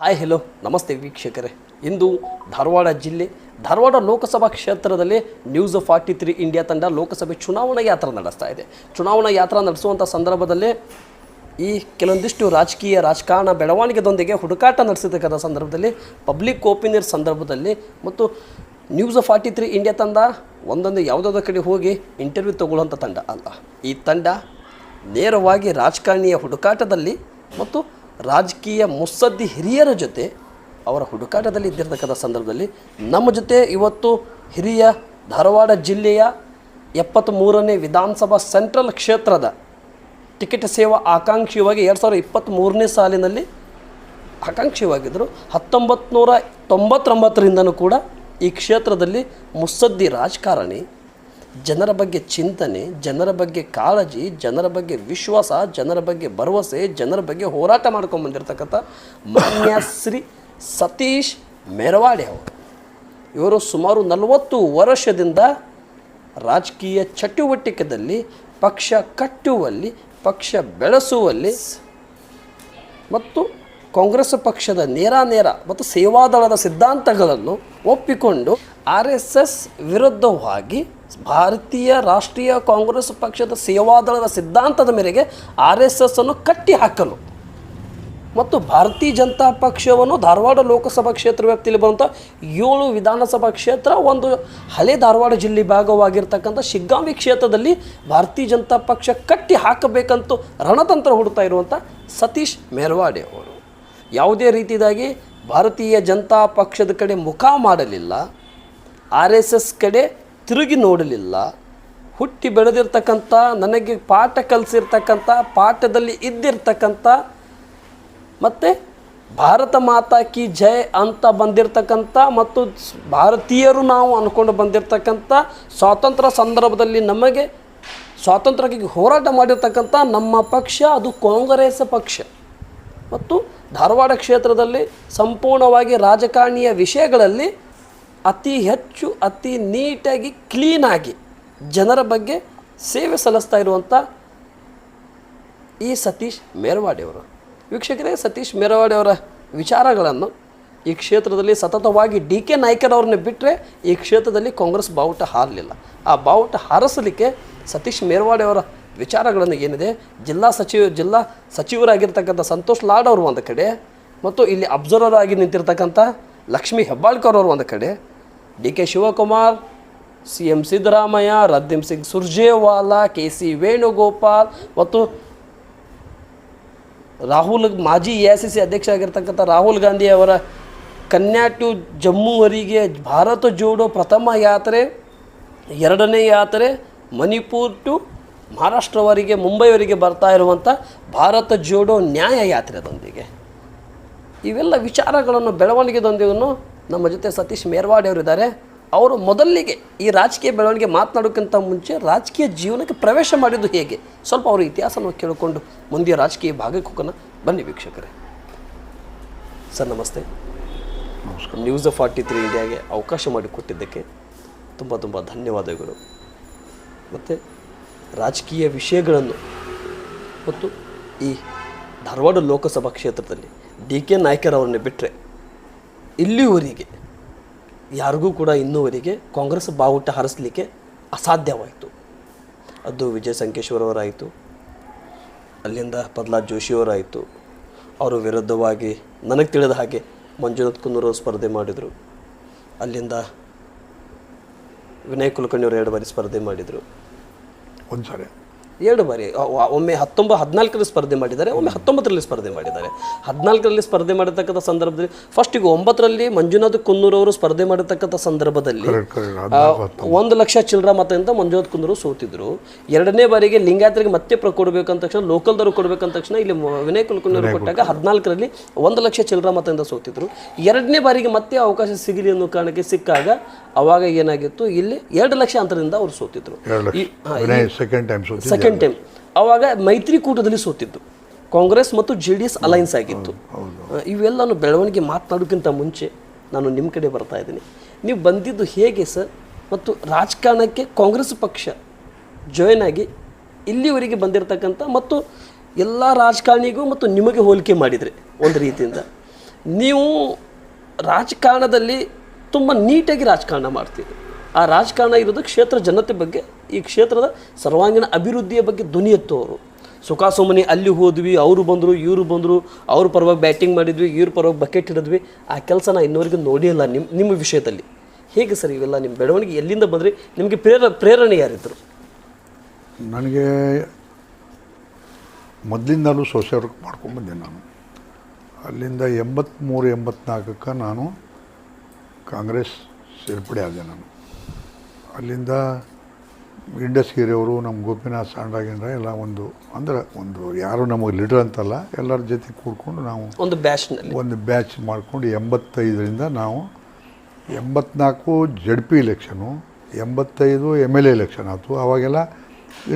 Hi hello ನಮಸ್ತೆ ವೀಕ್ಷಕರೇ. ಇಂದು ಧಾರವಾಡ ಜಿಲ್ಲೆ, ಧಾರವಾಡ ಲೋಕಸಭಾ ಕ್ಷೇತ್ರದಲ್ಲಿ ನ್ಯೂಸ್ ಫಾರ್ಟಿ ತ್ರೀ ಇಂಡಿಯಾ ತಂಡ ಲೋಕಸಭೆ ಚುನಾವಣಾ ಯಾತ್ರೆ ನಡೆಸ್ತಾ ಇದೆ. ಚುನಾವಣಾ ಯಾತ್ರಾ ನಡೆಸುವಂಥ ಸಂದರ್ಭದಲ್ಲಿ ಈ ಕೆಲವೊಂದಿಷ್ಟು ರಾಜಕೀಯ ರಾಜಕಾರಣ ಬೆಳವಣಿಗೆದೊಂದಿಗೆ ಹುಡುಕಾಟ ನಡೆಸತಕ್ಕಂಥ ಸಂದರ್ಭದಲ್ಲಿ ಪಬ್ಲಿಕ್ ಒಪಿನಿಯನ್ ಸಂದರ್ಭದಲ್ಲಿ ಮತ್ತು ನ್ಯೂಸ್ ಫಾರ್ಟಿ ತ್ರೀ ಇಂಡಿಯಾ ತಂಡ ಒಂದೊಂದು ಯಾವುದಾದ್ರೂ ಕಡೆ ಹೋಗಿ ಇಂಟರ್ವ್ಯೂ ತಗೊಳ್ಳುವಂಥ ತಂಡ ಅಲ್ಲ. ಈ ತಂಡ ನೇರವಾಗಿ ರಾಜಕಾರಣಿಯ ಹುಡುಕಾಟದಲ್ಲಿ ಮತ್ತು ರಾಜಕೀಯ ಮುತ್ಸದ್ದಿ ಹಿರಿಯರ ಜೊತೆ ಅವರ ಹುಡುಕಾಟದಲ್ಲಿ ಇದ್ದಿರ್ತಕ್ಕಂಥ ಸಂದರ್ಭದಲ್ಲಿ ನಮ್ಮ ಜೊತೆ ಇವತ್ತು ಹಿರಿಯ ಧಾರವಾಡ ಜಿಲ್ಲೆಯ ಎಪ್ಪತ್ತ್ಮೂರನೇ ವಿಧಾನಸಭಾ ಸೆಂಟ್ರಲ್ ಕ್ಷೇತ್ರದ ಟಿಕೆಟ್ ಸೇವಾ ಆಕಾಂಕ್ಷಿಯಾಗಿ ಎರಡು ಸಾವಿರದ ಇಪ್ಪತ್ತ್ಮೂರನೇ ಸಾಲಿನಲ್ಲಿ ಆಕಾಂಕ್ಷಿಯಾಗಿದ್ದರು. ಹತ್ತೊಂಬತ್ತು ನೂರ ತೊಂಬತ್ತೊಂಬತ್ತರಿಂದನೂ ಕೂಡ ಈ ಕ್ಷೇತ್ರದಲ್ಲಿ ಮುತ್ಸದ್ದಿ ರಾಜಕಾರಣಿ ಜನರ ಬಗ್ಗೆ ಚಿಂತನೆ, ಜನರ ಬಗ್ಗೆ ಕಾಳಜಿ, ಜನರ ಬಗ್ಗೆ ವಿಶ್ವಾಸ, ಜನರ ಬಗ್ಗೆ ಭರವಸೆ, ಜನರ ಬಗ್ಗೆ ಹೋರಾಟ ಮಾಡ್ಕೊಂಡು ಬಂದಿರತಕ್ಕಂಥ ಮಾನ್ಯ ಶ್ರೀ ಸತೀಶ್ ಮೆರವಾಡೆ ಅವರು. ಇವರು ಸುಮಾರು ನಲವತ್ತು ವರ್ಷದಿಂದ ರಾಜಕೀಯ ಚಟುವಟಿಕೆದಲ್ಲಿ, ಪಕ್ಷ ಕಟ್ಟುವಲ್ಲಿ, ಪಕ್ಷ ಬೆಳೆಸುವಲ್ಲಿ ಮತ್ತು ಕಾಂಗ್ರೆಸ್ ಪಕ್ಷದ ನೇರ ನೇರ ಮತ್ತು ಸೇವಾದಳದ ಸಿದ್ಧಾಂತಗಳನ್ನು ಒಪ್ಪಿಕೊಂಡು ಆರ್ ಎಸ್ ಎಸ್ ವಿರುದ್ಧವಾಗಿ ಭಾರತೀಯ ರಾಷ್ಟ್ರೀಯ ಕಾಂಗ್ರೆಸ್ ಪಕ್ಷದ ಸೇವಾದಳದ ಸಿದ್ಧಾಂತದ ಮೇರೆಗೆ ಆರ್ ಎಸ್ ಎಸ್ ಅನ್ನು ಕಟ್ಟಿ ಹಾಕಲು ಮತ್ತು ಭಾರತೀಯ ಜನತಾ ಪಕ್ಷವನ್ನು ಧಾರವಾಡ ಲೋಕಸಭಾ ಕ್ಷೇತ್ರ ವ್ಯಾಪ್ತಿಯಲ್ಲಿ ಬರುವಂಥ ಏಳು ವಿಧಾನಸಭಾ ಕ್ಷೇತ್ರ, ಒಂದು ಹಳೆ ಧಾರವಾಡ ಜಿಲ್ಲೆ ಭಾಗವಾಗಿರ್ತಕ್ಕಂಥ ಶಿಗ್ಗಾಂವಿ ಕ್ಷೇತ್ರದಲ್ಲಿ ಭಾರತೀಯ ಜನತಾ ಪಕ್ಷ ಕಟ್ಟಿ ಹಾಕಬೇಕಂತೂ ರಣತಂತ್ರ ಹುಡುಕ್ತಾ ಇರುವಂಥ ಸತೀಶ್ ಮೆರವಾಡೆ ಅವರು. ಯಾವುದೇ ರೀತಿಯಾಗಿ ಭಾರತೀಯ ಜನತಾ ಪಕ್ಷದ ಕಡೆ ಮುಖ ಮಾಡಲಿಲ್ಲ, ಆರ್ ಎಸ್ ಎಸ್ ಕಡೆ ತಿರುಗಿ ನೋಡಲಿಲ್ಲ. ಹುಟ್ಟಿ ಬೆಳೆದಿರ್ತಕ್ಕಂಥ, ನನಗೆ ಪಾಠ ಕಲಿಸಿರ್ತಕ್ಕಂಥ, ಪಾಠದಲ್ಲಿ ಇದ್ದಿರ್ತಕ್ಕಂಥ, ಮತ್ತು ಭಾರತ ಮಾತಾ ಕಿ ಜೈ ಅಂತ ಬಂದಿರತಕ್ಕಂಥ ಮತ್ತು ಭಾರತೀಯರು ನಾವು ಅಂದ್ಕೊಂಡು ಬಂದಿರತಕ್ಕಂಥ ಸ್ವಾತಂತ್ರ್ಯ ಸಂದರ್ಭದಲ್ಲಿ ನಮಗೆ ಸ್ವಾತಂತ್ರ್ಯಕ್ಕೆ ಹೋರಾಟ ಮಾಡಿರ್ತಕ್ಕಂಥ ನಮ್ಮ ಪಕ್ಷ ಅದು ಕಾಂಗ್ರೆಸ್ ಪಕ್ಷ. ಮತ್ತು ಧಾರವಾಡ ಕ್ಷೇತ್ರದಲ್ಲಿ ಸಂಪೂರ್ಣವಾಗಿ ರಾಜಕಾರಣಿಯ ವಿಷಯಗಳಲ್ಲಿ ಅತಿ ಹೆಚ್ಚು, ಅತಿ ನೀಟಾಗಿ ಕ್ಲೀನಾಗಿ ಜನರ ಬಗ್ಗೆ ಸೇವೆ ಸಲ್ಲಿಸ್ತಾ ಇರುವಂಥ ಈ ಸತೀಶ್ ಮೇರವಾಡಿಯವರು ವೀಕ್ಷಕರೇ, ಸತೀಶ್ ಮೇರವಾಡಿಯವರ ವಿಚಾರಗಳನ್ನು ಈ ಕ್ಷೇತ್ರದಲ್ಲಿ ಸತತವಾಗಿ ಡಿ ಕೆ ನಾಯ್ಕರವ್ರನ್ನ ಬಿಟ್ಟರೆ ಈ ಕ್ಷೇತ್ರದಲ್ಲಿ ಕಾಂಗ್ರೆಸ್ ಬಾವುಟ ಹಾರಲಿಲ್ಲ. ಆ ಬಾವುಟ ಹಾರಿಸಲಿಕ್ಕೆ ಸತೀಶ್ ಮೇರವಾಡಿ ಅವರ ವಿಚಾರಗಳನ್ನು ಏನಿದೆ? ಜಿಲ್ಲಾ ಸಚಿವ, ಜಿಲ್ಲಾ ಸಚಿವರಾಗಿರ್ತಕ್ಕಂಥ ಸಂತೋಷ್ ಲಾಡ್ ಅವರು ಒಂದು ಕಡೆ, ಮತ್ತು ಇಲ್ಲಿ ಅಬ್ಸರ್ವರ್ ಆಗಿ ನಿಂತಿರ್ತಕ್ಕಂಥ ಲಕ್ಷ್ಮೀ ಹೆಬ್ಬಾಳ್ಕರ್ ಅವರು ಒಂದು ಕಡೆ D K Shivakumar, C M Siddaramaiah, Randeep Singh Surjewala, K C Venugopal ಮತ್ತು ರಾಹುಲ್, ಮಾಜಿ ಎ ಐ ಸಿ ಸಿ ಅಧ್ಯಕ್ಷ ಆಗಿರ್ತಕ್ಕಂಥ ರಾಹುಲ್ ಗಾಂಧಿ ಅವರ ಕನ್ಯಾ ಟು ಜಮ್ಮುವರಿಗೆ ಭಾರತ ಜೋಡೋ ಪ್ರಥಮ ಯಾತ್ರೆ, ಎರಡನೇ ಯಾತ್ರೆ ಮಣಿಪುರ್ ಟು ಮಹಾರಾಷ್ಟ್ರವರೆಗೆ, ಮುಂಬೈವರೆಗೆ ಬರ್ತಾ ಇರುವಂಥ ಭಾರತ ಜೋಡೋ ನ್ಯಾಯ ಯಾತ್ರೆದೊಂದಿಗೆ. ಇವೆಲ್ಲ ವಿಚಾರಗಳನ್ನು ಬೆಳವಣಿಗೆದೊಂದಿಗೂ ನಮ್ಮ ಜೊತೆ ಸತೀಶ್ ಮೇರ್ವಾಡಿ ಅವರಿದ್ದಾರೆ. ಅವರು ಮೊದಲಿಗೆ ಈ ರಾಜಕೀಯ ಬೆಳವಣಿಗೆ ಮಾತನಾಡೋಕ್ಕಿಂತ ಮುಂಚೆ ರಾಜಕೀಯ ಜೀವನಕ್ಕೆ ಪ್ರವೇಶ ಮಾಡಿದ್ದು ಹೇಗೆ? ಸ್ವಲ್ಪ ಅವರ ಇತಿಹಾಸವನ್ನು ಕೇಳಿಕೊಂಡು ಮುಂದೆ ರಾಜಕೀಯ ಭಾಗಕ್ಕೆ ಹೋಗೋಣ. ಬನ್ನಿ ವೀಕ್ಷಕರೇ. ಸರ್ ನಮಸ್ತೆ. ನಮಸ್ಕಾರ. ನ್ಯೂಸ್ ಫಾರ್ಟಿ ತ್ರೀ ಇಂಡಿಯಾಗೆ ಅವಕಾಶ ಮಾಡಿಕೊಟ್ಟಿದ್ದಕ್ಕೆ ತುಂಬ ತುಂಬ ಧನ್ಯವಾದಗಳು. ಮತ್ತು ರಾಜಕೀಯ ವಿಷಯಗಳನ್ನು ಮತ್ತು ಈ ಧಾರವಾಡ ಲೋಕಸಭಾ ಕ್ಷೇತ್ರದಲ್ಲಿ ಡಿ ಕೆ ನಾಯ್ಕರ್ ಅವರನ್ನು ಬಿಟ್ಟರೆ ಇಲ್ಲಿವರೆಗೆ, ಯಾರಿಗೂ ಕೂಡ ಇನ್ನೂವರೆಗೆ ಕಾಂಗ್ರೆಸ್ ಬಾವುಟ ಹಾರಿಸಲಿಕ್ಕೆ ಅಸಾಧ್ಯವಾಯಿತು. ಅದು ವಿಜಯ ಸಂಕೇಶ್ವರ್ ಅವರಾಯಿತು ಅಲ್ಲಿಂದ ಪ್ರಹ್ಲಾದ್ ಜೋಶಿಯವರಾಯಿತು. ಅವರ ವಿರುದ್ಧವಾಗಿ ನನಗೆ ತಿಳಿದ ಹಾಗೆ ಮಂಜುನಾಥ್ ಕುನ್ನೂರು ಸ್ಪರ್ಧೆ ಮಾಡಿದರು. ಅಲ್ಲಿಂದ ವಿನಯ್ ಕುಲಕರ್ಣಿಯವರು ಎರಡು ಬಾರಿ ಸ್ಪರ್ಧೆ ಮಾಡಿದರು. ಒಂದು ಸಾರಿ ಎರಡು ಬಾರಿ ಒಮ್ಮೆ ಹತ್ತೊಂಬ ಹದಿನಾಲ್ಕರಲ್ಲಿ ಸ್ಪರ್ಧೆ ಮಾಡಿದ್ದಾರೆ ಒಮ್ಮೆ ಹತ್ತೊಂಬತ್ತರಲ್ಲಿ ಸ್ಪರ್ಧೆ ಮಾಡಿದ್ದಾರೆ. ಹದಿನಾಲ್ಕರಲ್ಲಿ ಸ್ಪರ್ಧೆ ಮಾಡಿರ್ತಕ್ಕಂಥ ಸಂದರ್ಭದಲ್ಲಿ ಫಸ್ಟಿಗೆ ಒಂಬತ್ತರಲ್ಲಿ ಮಂಜುನಾಥ್ ಕುನ್ನೂರು ಅವರು ಸ್ಪರ್ಧೆ ಮಾಡಿರ್ತಕ್ಕಂಥ ಸಂದರ್ಭದಲ್ಲಿ ಒಂದು ಲಕ್ಷ ಚಿಲ್ಲರ ಮತದಿಂದ ಮಂಜುನಾಥ್ ಕುನ್ನೂರು ಸೋತಿದ್ರು. ಎರಡನೇ ಬಾರಿಗೆ ಲಿಂಗಾಯತರಿಗೆ ಮತ್ತೆ ಪ್ರ ಕೊಡಬೇಕಂತ ತಕ್ಷಣ ಲೋಕಲ್ದವರು ಕೊಡಬೇಕಂತ ತಕ್ಷಣ ಇಲ್ಲಿ ವಿನಯ್ ಕುಲಕರ್ಣಿ ಕೊಟ್ಟಾಗ ಹದಿನಾಲ್ಕರಲ್ಲಿ ಒಂದು ಲಕ್ಷ ಚಿಲ್ಲರ ಮತದಿಂದ ಸೋತಿದ್ರು. ಎರಡನೇ ಬಾರಿಗೆ ಮತ್ತೆ ಅವಕಾಶ ಸಿಗಲಿ ಅನ್ನೋ ಕಾರಣಕ್ಕೆ ಸಿಕ್ಕಾಗ ಅವಾಗ ಏನಾಗಿತ್ತು? ಇಲ್ಲಿ ಎರಡು ಲಕ್ಷ ಅಂತರದಿಂದ ಅವ್ರು ಸೋತಿದ್ರು. ಸೆಕೆಂಡ್ ಟೈಮ್ ಅವಾಗ ಸೆಕೆಂಡ್ ಟೈಮ್ ಅವಾಗ ಮೈತ್ರಿಕೂಟದಲ್ಲಿ ಸೋತಿದ್ದು. ಕಾಂಗ್ರೆಸ್ ಮತ್ತು ಜೆ ಡಿ ಎಸ್ ಅಲೈನ್ಸ್ ಆಗಿತ್ತು. ಇವೆಲ್ಲ ಇವೆಲ್ಲನೂ ಬೆಳವಣಿಗೆ ಮಾತನಾಡೋಕ್ಕಿಂತ ಮುಂಚೆ ನಾನು ನಿಮ್ಮ ಕಡೆ ಬರ್ತಾ ಇದ್ದೀನಿ. ನೀವು ಬಂದಿದ್ದು ಹೇಗೆ ಸರ್? ಮತ್ತು ರಾಜಕಾರಣಕ್ಕೆ ಕಾಂಗ್ರೆಸ್ ಪಕ್ಷ ಜಾಯ್ನ್ ಆಗಿ ಇಲ್ಲಿವರೆಗೆ ಬಂದಿರತಕ್ಕಂಥ ಮತ್ತು ಎಲ್ಲ ರಾಜಕಾರಣಿಗೂ ಮತ್ತು ನಿಮಗೆ ಹೋಲಿಕೆ ಮಾಡಿದರೆ ಒಂದು ರೀತಿಯಿಂದ. ನೀವು ರಾಜಕಾರಣದಲ್ಲಿ ತುಂಬ ನೀಟಾಗಿ ರಾಜಕಾರಣ ಮಾಡ್ತೀವಿ ಆ ರಾಜಕಾರಣ ಇರೋದು ಕ್ಷೇತ್ರ ಜನತೆ ಬಗ್ಗೆ, ಈ ಕ್ಷೇತ್ರದ ಸರ್ವಾಂಗೀಣ ಅಭಿವೃದ್ಧಿಯ ಬಗ್ಗೆ ಧ್ವನಿ ಎತ್ತುವವರು. ಸುಖ ಸುಮ್ಮನೆ ಅಲ್ಲಿ ಹೋದ್ವಿ, ಅವರು ಬಂದರು, ಇವರು ಬಂದರು, ಅವ್ರ ಪರವಾಗಿ ಬ್ಯಾಟಿಂಗ್ ಮಾಡಿದ್ವಿ, ಇವ್ರ ಪರವಾಗಿ ಬಕೆಟ್ ಹಿಡಿದ್ವಿ. ಆ ಕೆಲಸ ನಾ ಇನ್ನೂವರೆಗೂ ನೋಡಿಲ್ಲ ನಿಮ್ಮ ನಿಮ್ಮ ವಿಷಯದಲ್ಲಿ. ಹೇಗೆ ಸರ್ ಇವೆಲ್ಲ ನಿಮ್ಮ ಬೆಳವಣಿಗೆ, ಎಲ್ಲಿಂದ ಬಂದರೆ? ನಿಮಗೆ ಪ್ರೇರ, ಪ್ರೇರಣೆ ಯಾರಿದ್ದರು ನನಗೆ ಮೊದಲಿಂದಲೂ ಸೋಷಿಯಲ್ ವರ್ಕ್ ಮಾಡ್ಕೊಂಬಂದೆ ನಾನು. ಅಲ್ಲಿಂದ ಎಂಬತ್ತ್ಮೂರು ಎಂಬತ್ನಾಲ್ಕಕ್ಕೆ ನಾನು ಕಾಂಗ್ರೆಸ್ ಸೇರ್ಪಡೆ ಆದೆ ನಾನು. ಅಲ್ಲಿಂದ ಇಂಡಸ್ಗಿರಿಯವರು ನಮ್ಮ ಗೋಪಿನಾಥ್ ಸಾಂಡ್ರಾಗಿಂದ್ರ ಎಲ್ಲ ಒಂದು ಅಂದ್ರೆ ಒಂದು ಯಾರು ನಮಗೆ ಲೀಡರ್ ಅಂತಲ್ಲ ಎಲ್ಲರ ಜೊತೆ ಕೂಡ್ಕೊಂಡು ನಾವು ಒಂದು ಬ್ಯಾಚ್ ಒಂದು ಬ್ಯಾಚ್ ಮಾಡ್ಕೊಂಡು ಎಂಬತ್ತೈದರಿಂದ ನಾವು ಎಂಬತ್ನಾಲ್ಕು ಜಡ್ ಪಿ ಇಲೆಕ್ಷನು ಎಂಬತ್ತೈದು ಎಂ ಎಲ್ ಎ ಎಲೆಕ್ಷನ್ ಆಯಿತು. ಆವಾಗೆಲ್ಲ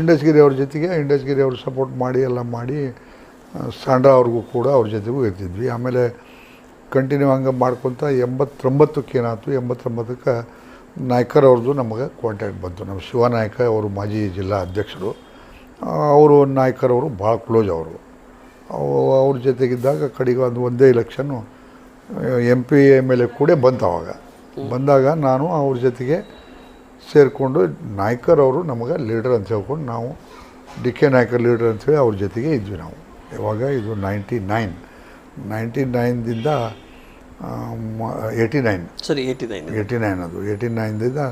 ಇಂಡಸ್ಗಿರಿ ಅವ್ರ ಜೊತೆಗೆ ಇಂಡಸ್ಗಿರಿ ಅವ್ರು ಸಪೋರ್ಟ್ ಮಾಡಿ ಎಲ್ಲ ಮಾಡಿ ಸಾಂಡ್ರಾ ಅವ್ರಿಗೂ ಕೂಡ ಅವ್ರ ಜೊತೆಗೂ ಇರ್ತಿದ್ವಿ. ಆಮೇಲೆ ಕಂಟಿನ್ಯೂ ಹಂಗೆ ಮಾಡ್ಕೊತ ಎಂಬತ್ತೊಂಬತ್ತಕ್ಕೆ ಏನಾಯ್ತು ಎಂಬತ್ತೊಂಬತ್ತಕ್ಕೆ ನಾಯ್ಕರ್ ಅವ್ರದ್ದು ನಮಗೆ ಕಾಂಟ್ಯಾಕ್ಟ್ ಬಂತು. ನಮ್ಮ ಶಿವನಾಯ್ಕ ಅವರು ಮಾಜಿ ಜಿಲ್ಲಾ ಅಧ್ಯಕ್ಷರು. ಅವರು ನಾಯ್ಕರ್ ಅವರು ಭಾಳ ಕ್ಲೋಸ್ ಅವರು. ಅವು- ಅವ್ರ ಜೊತೆಗಿದ್ದಾಗ ಕಡೆಗೆ ಒಂದು ಒಂದೇ election M P M L A ಕೂಡ ಬಂತು ಅವಾಗ. ಬಂದಾಗ ನಾನು ಅವ್ರ ಜೊತೆಗೆ ಸೇರಿಕೊಂಡು ನಾಯ್ಕರ್ ಅವರು ನಮಗೆ ಲೀಡರ್ ಅಂತ ಹೇಳ್ಕೊಂಡು ನಾವು ಡಿ ಕೆ ನಾಯ್ಕರ್ ಲೀಡರ್ ಅಂತೇಳಿ ಅವ್ರ ಜೊತೆಗೆ ಇದ್ವಿ ನಾವು. ಇವಾಗ ಇದು ನೈಂಟಿ ನೈನ್ ನೈಂಟಿ ನೈನ್ದಿಂದ ಏಯ್ಟಿ ನೈನ್ ಸರಿ ಏಯ್ಟಿ ನೈನ್ ಏಯ್ಟಿ ನೈನ್ ಅದು. ಏಯ್ಟಿ ನೈನ್ದಿಂದ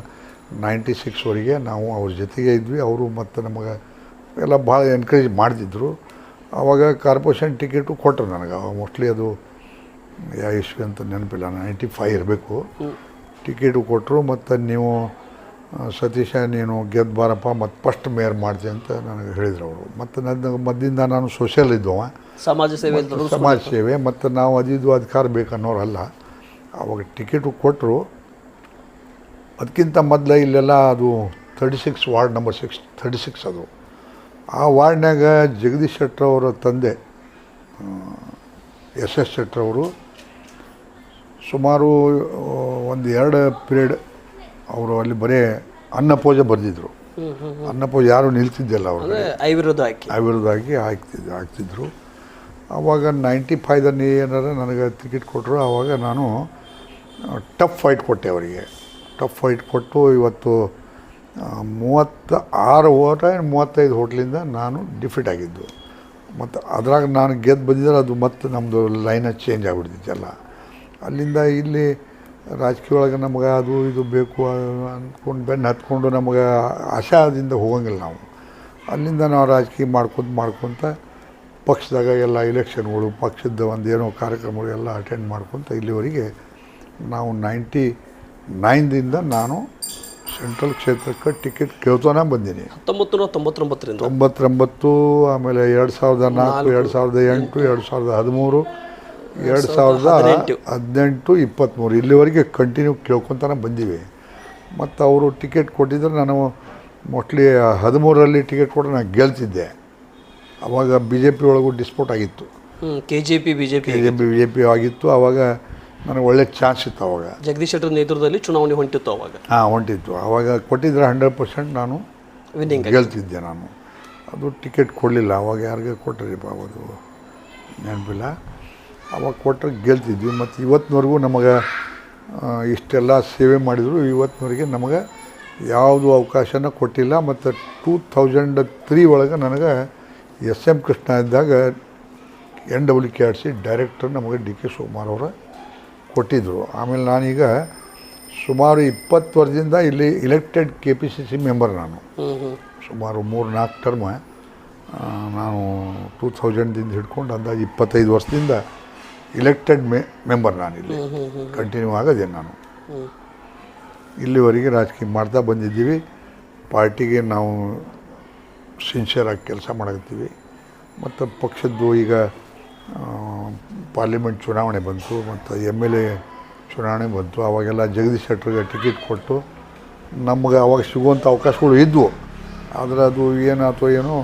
ನೈಂಟಿ ಸಿಕ್ಸ್ವರೆಗೆ ನಾವು ಅವ್ರ ಜೊತೆಗೆ ಇದ್ವಿ. ಅವರು ಮತ್ತು ನಮಗೆ ಎಲ್ಲ ಭಾಳ ಎನ್ಕರೇಜ್ ಮಾಡ್ತಿದ್ರು. ಆವಾಗ ಕಾರ್ಪೊರೇಷನ್ ಟಿಕೆಟು ಕೊಟ್ಟರು ನನಗೆ. ಮೋಸ್ಟ್ಲಿ ಅದು ಯಾವ ಅಂತ ನೆನಪಿಲ್ಲ. ನೈಂಟಿ ಫೈವ್ ಇರಬೇಕು. ಟಿಕೆಟು ಕೊಟ್ಟರು. ಮತ್ತು ನೀವು ಸತೀಶ ನೀನು ಗೆದ್ದು ಬಾರಪ್ಪ ಮತ್ತು ಫಸ್ಟ್ ಮೇಯರ್ ಮಾಡ್ತೀನಿ ಅಂತ ನನಗೆ ಹೇಳಿದ್ರು ಅವರು. ಮತ್ತು ನನ್ನ ಮದ್ದಿಂದ ನಾನು ಸೋಷಿಯಲ್ ಇದ್ದವ. ಸಮಾಜ ಸೇವೆ ಸಮಾಜ ಸೇವೆ ಮತ್ತು ನಾವು ಅದಿದು ಅಧಿಕಾರ ಬೇಕನ್ನೋರಲ್ಲ ಅವಾಗ ಟಿಕೆಟು ಕೊಟ್ಟರು ಅದಕ್ಕಿಂತ ಮೊದಲು ಇಲ್ಲೆಲ್ಲ ಅದು thirty six ward number six thirty six ಅದು. ಆ ವಾರ್ಡ್ನಾಗ ಜಗದೀಶ್ ಶೆಟ್ಟರ್ ಅವರ ತಂದೆ ಎಸ್ ಎಸ್ ಶೆಟ್ಟರ್ ಅವರು ಸುಮಾರು ಒಂದು ಎರಡು ಪೀರಿಯಡ್ ಅವರು ಅಲ್ಲಿ ಬರೀ ಅನ್ನಪೂಜೆ ಬರೆದಿದ್ರು. ಅನ್ನಪೂಜೆ ಯಾರು ನಿಲ್ತಿದ್ದಿಲ್ಲ ಅವರು ಅಂದ್ರೆ ಐವಿರೋದು ಹಾಕಿ. ಅವಿರೋಧಾಗಿ ಹಾಕ್ತಿದ್ದು ಹಾಕ್ತಿದ್ರು. ಆವಾಗ ನೈಂಟಿ ಫೈದಲ್ಲಿ ಏನಾರು ನನಗೆ ಟಿಕೆಟ್ ಕೊಟ್ಟರು ಆವಾಗ ನಾನು ಟಫ್ ಫೈಟ್ ಕೊಟ್ಟೆ ಅವರಿಗೆ. ಟಫ್ ಫೈಟ್ ಕೊಟ್ಟು ಇವತ್ತು ಮೂವತ್ತ ಆರು ಓಟ ಮೂವತ್ತೈದು ಹೋಟ್ಲಿಂದ ನಾನು ಡಿಫೀಟ್ ಆಗಿದ್ದು. ಮತ್ತು ಅದ್ರಾಗ ನಾನು ಗೆದ್ದು ಬಂದಿದ್ರೆ ಅದು ಮತ್ತೆ ನಮ್ಮದು ಲೈನ ಚೇಂಜ್ ಆಗಿಬಿಡ್ತಿತ್ತಲ್ಲ ಅಲ್ಲಿಂದ ಇಲ್ಲಿ ರಾಜಕೀಯ ಒಳಗೆ ನಮಗೆ ಅದು ಇದು ಬೇಕು ಅಂದ್ಕೊಂಡು ಬೆನ್ನು ಹತ್ಕೊಂಡು ನಮಗೆ ಆಶಾದಿಂದ ಹೋಗಂಗಿಲ್ಲ ನಾವು. ಅಲ್ಲಿಂದ ನಾವು ರಾಜಕೀಯ ಮಾಡ್ಕೊತ ಮಾಡ್ಕೊತ ಪಕ್ಷದಾಗ ಎಲ್ಲ ಇಲೆಕ್ಷನ್ಗಳು ಪಕ್ಷದ ಒಂದು ಏನೋ ಕಾರ್ಯಕ್ರಮಗಳು ಎಲ್ಲ ಅಟೆಂಡ್ ಮಾಡ್ಕೊತ ಇಲ್ಲಿವರೆಗೆ ನಾವು ನೈಂಟಿ ನೈನ್ದಿಂದ ನಾನು ಸೆಂಟ್ರಲ್ ಕ್ಷೇತ್ರಕ್ಕೆ ಟಿಕೆಟ್ ಕೇಳ್ತಾನೆ ಬಂದೀನಿ. ಹತ್ತೊಂಬತ್ತು ನೂರ ತೊಂಬತ್ತೊಂಬತ್ತರಿಂದ. ತೊಂಬತ್ತೊಂಬತ್ತು ಆಮೇಲೆ ಎರಡು ಸಾವಿರದ ನಾಲ್ಕು ಎರಡು ಸಾವಿರದ ಎಂಟು ಎರಡು ಸಾವಿರದ ಹದಿಮೂರು ಎರಡು ಸಾವಿರದ ಹದಿನೆಂಟು. ಇಪ್ಪತ್ತ್ಮೂರು ಇಲ್ಲಿವರೆಗೆ ಕಂಟಿನ್ಯೂ ಕೇಳ್ಕೊತಾನೆ ಬಂದೀವಿ. ಮತ್ತು ಅವರು ಟಿಕೆಟ್ ಕೊಟ್ಟಿದ್ರೆ ನಾನು ಮೋಸ್ಟ್ಲಿ ಹದಿಮೂರರಲ್ಲಿ ಟಿಕೆಟ್ ಕೊಟ್ಟರೆ ನಾನು ಗೆಲ್ತಿದ್ದೆ. ಆವಾಗ ಬಿ ಜೆ ಪಿ ಒಳಗೂ ಡಿಸ್ಪೋಟ್ ಆಗಿತ್ತು. K J P B J P J P B J P ಆಗಿತ್ತು. ಆವಾಗ ನನಗೆ ಒಳ್ಳೆ ಚಾನ್ಸ್ ಇತ್ತು ಅವಾಗ. ಜಗದೀಶ್ ಶೆಟ್ಟರ್ ನೇತೃತ್ವದಲ್ಲಿ ಚುನಾವಣೆ ಹೊಂಟಿತ್ತು ಅವಾಗ. ಹಾಂ ಹೊಂಟಿತ್ತು. ಆವಾಗ ಕೊಟ್ಟಿದ್ರೆ ಹಂಡ್ರೆಡ್ ಪರ್ಸೆಂಟ್ ನಾನು ಗೆಲ್ತಿದ್ದೆ ನಾನು. ಅದು ಟಿಕೆಟ್ ಕೊಡಲಿಲ್ಲ. ಅವಾಗ ಯಾರಿಗೆ ಕೊಟ್ಟರಿಪ್ಪ ಅದು ನೆನಪಿಲ್ಲ. ಅವಾಗ ಕೊಟ್ಟರೆ ಗೆಲ್ತಿದ್ವಿ. ಮತ್ತು ಇವತ್ತಿನವರೆಗೂ ನಮಗೆ ಇಷ್ಟೆಲ್ಲ ಸೇವೆ ಮಾಡಿದರು. ಇವತ್ತಿನವರೆಗೆ ನಮಗೆ ಯಾವುದು ಅವಕಾಶನ ಕೊಟ್ಟಿಲ್ಲ. ಮತ್ತು ಟೂ ತೌಸಂಡ್ ತ್ರೀ ಒಳಗೆ ನನಗೆ ಎಸ್ ಎಂ ಕೃಷ್ಣ ಇದ್ದಾಗ N W K R C director ನಮಗೆ ಡಿ ಕೆ ಶಿವಕುಮಾರ್ ಅವರು ಕೊಟ್ಟಿದ್ದರು. ಆಮೇಲೆ ನಾನೀಗ ಸುಮಾರು ಇಪ್ಪತ್ತು ವರ್ಷದಿಂದ ಇಲ್ಲಿ elected K P C C member ನಾನು. ಸುಮಾರು ಮೂರು ನಾಲ್ಕು ಟರ್ಮ ನಾನು ಟೂ ಥೌಸಂಡ್ದಿಂದ ಹಿಡ್ಕೊಂಡು ಅಂದಾಜು ಇಪ್ಪತ್ತೈದು ವರ್ಷದಿಂದ ಇಲೆಕ್ಟೆಡ್ ಮೆ ಮೆಂಬರ್ ನಾನು ಇಲ್ಲಿ ಕಂಟಿನ್ಯೂ ಆಗದೆ ನಾನು. ಇಲ್ಲಿವರೆಗೆ ರಾಜಕೀಯ ಮಾಡ್ತಾ ಬಂದಿದ್ದೀವಿ. ಪಾರ್ಟಿಗೆ ನಾವು ಸಿನ್ಸಿಯರಾಗಿ ಕೆಲಸ ಮಾಡಕತ್ತೀವಿ. ಮತ್ತು ಪಕ್ಷದ್ದು ಈಗ ಪಾರ್ಲಿಮೆಂಟ್ ಚುನಾವಣೆ ಬಂತು ಮತ್ತು ಎಂ ಎಲ್ ಎ ಚುನಾವಣೆ ಬಂತು. ಅವಾಗೆಲ್ಲ ಜಗದೀಶ್ ಶೆಟ್ಟರ್ಗೆ ಟಿಕೆಟ್ ಕೊಟ್ಟು ನಮ್ಗೆ ಅವಾಗ ಸಿಗುವಂಥ ಅವಕಾಶಗಳು ಇದ್ವು. ಆದರೆ ಅದು ಏನಾಯ್ತು ಏನೋ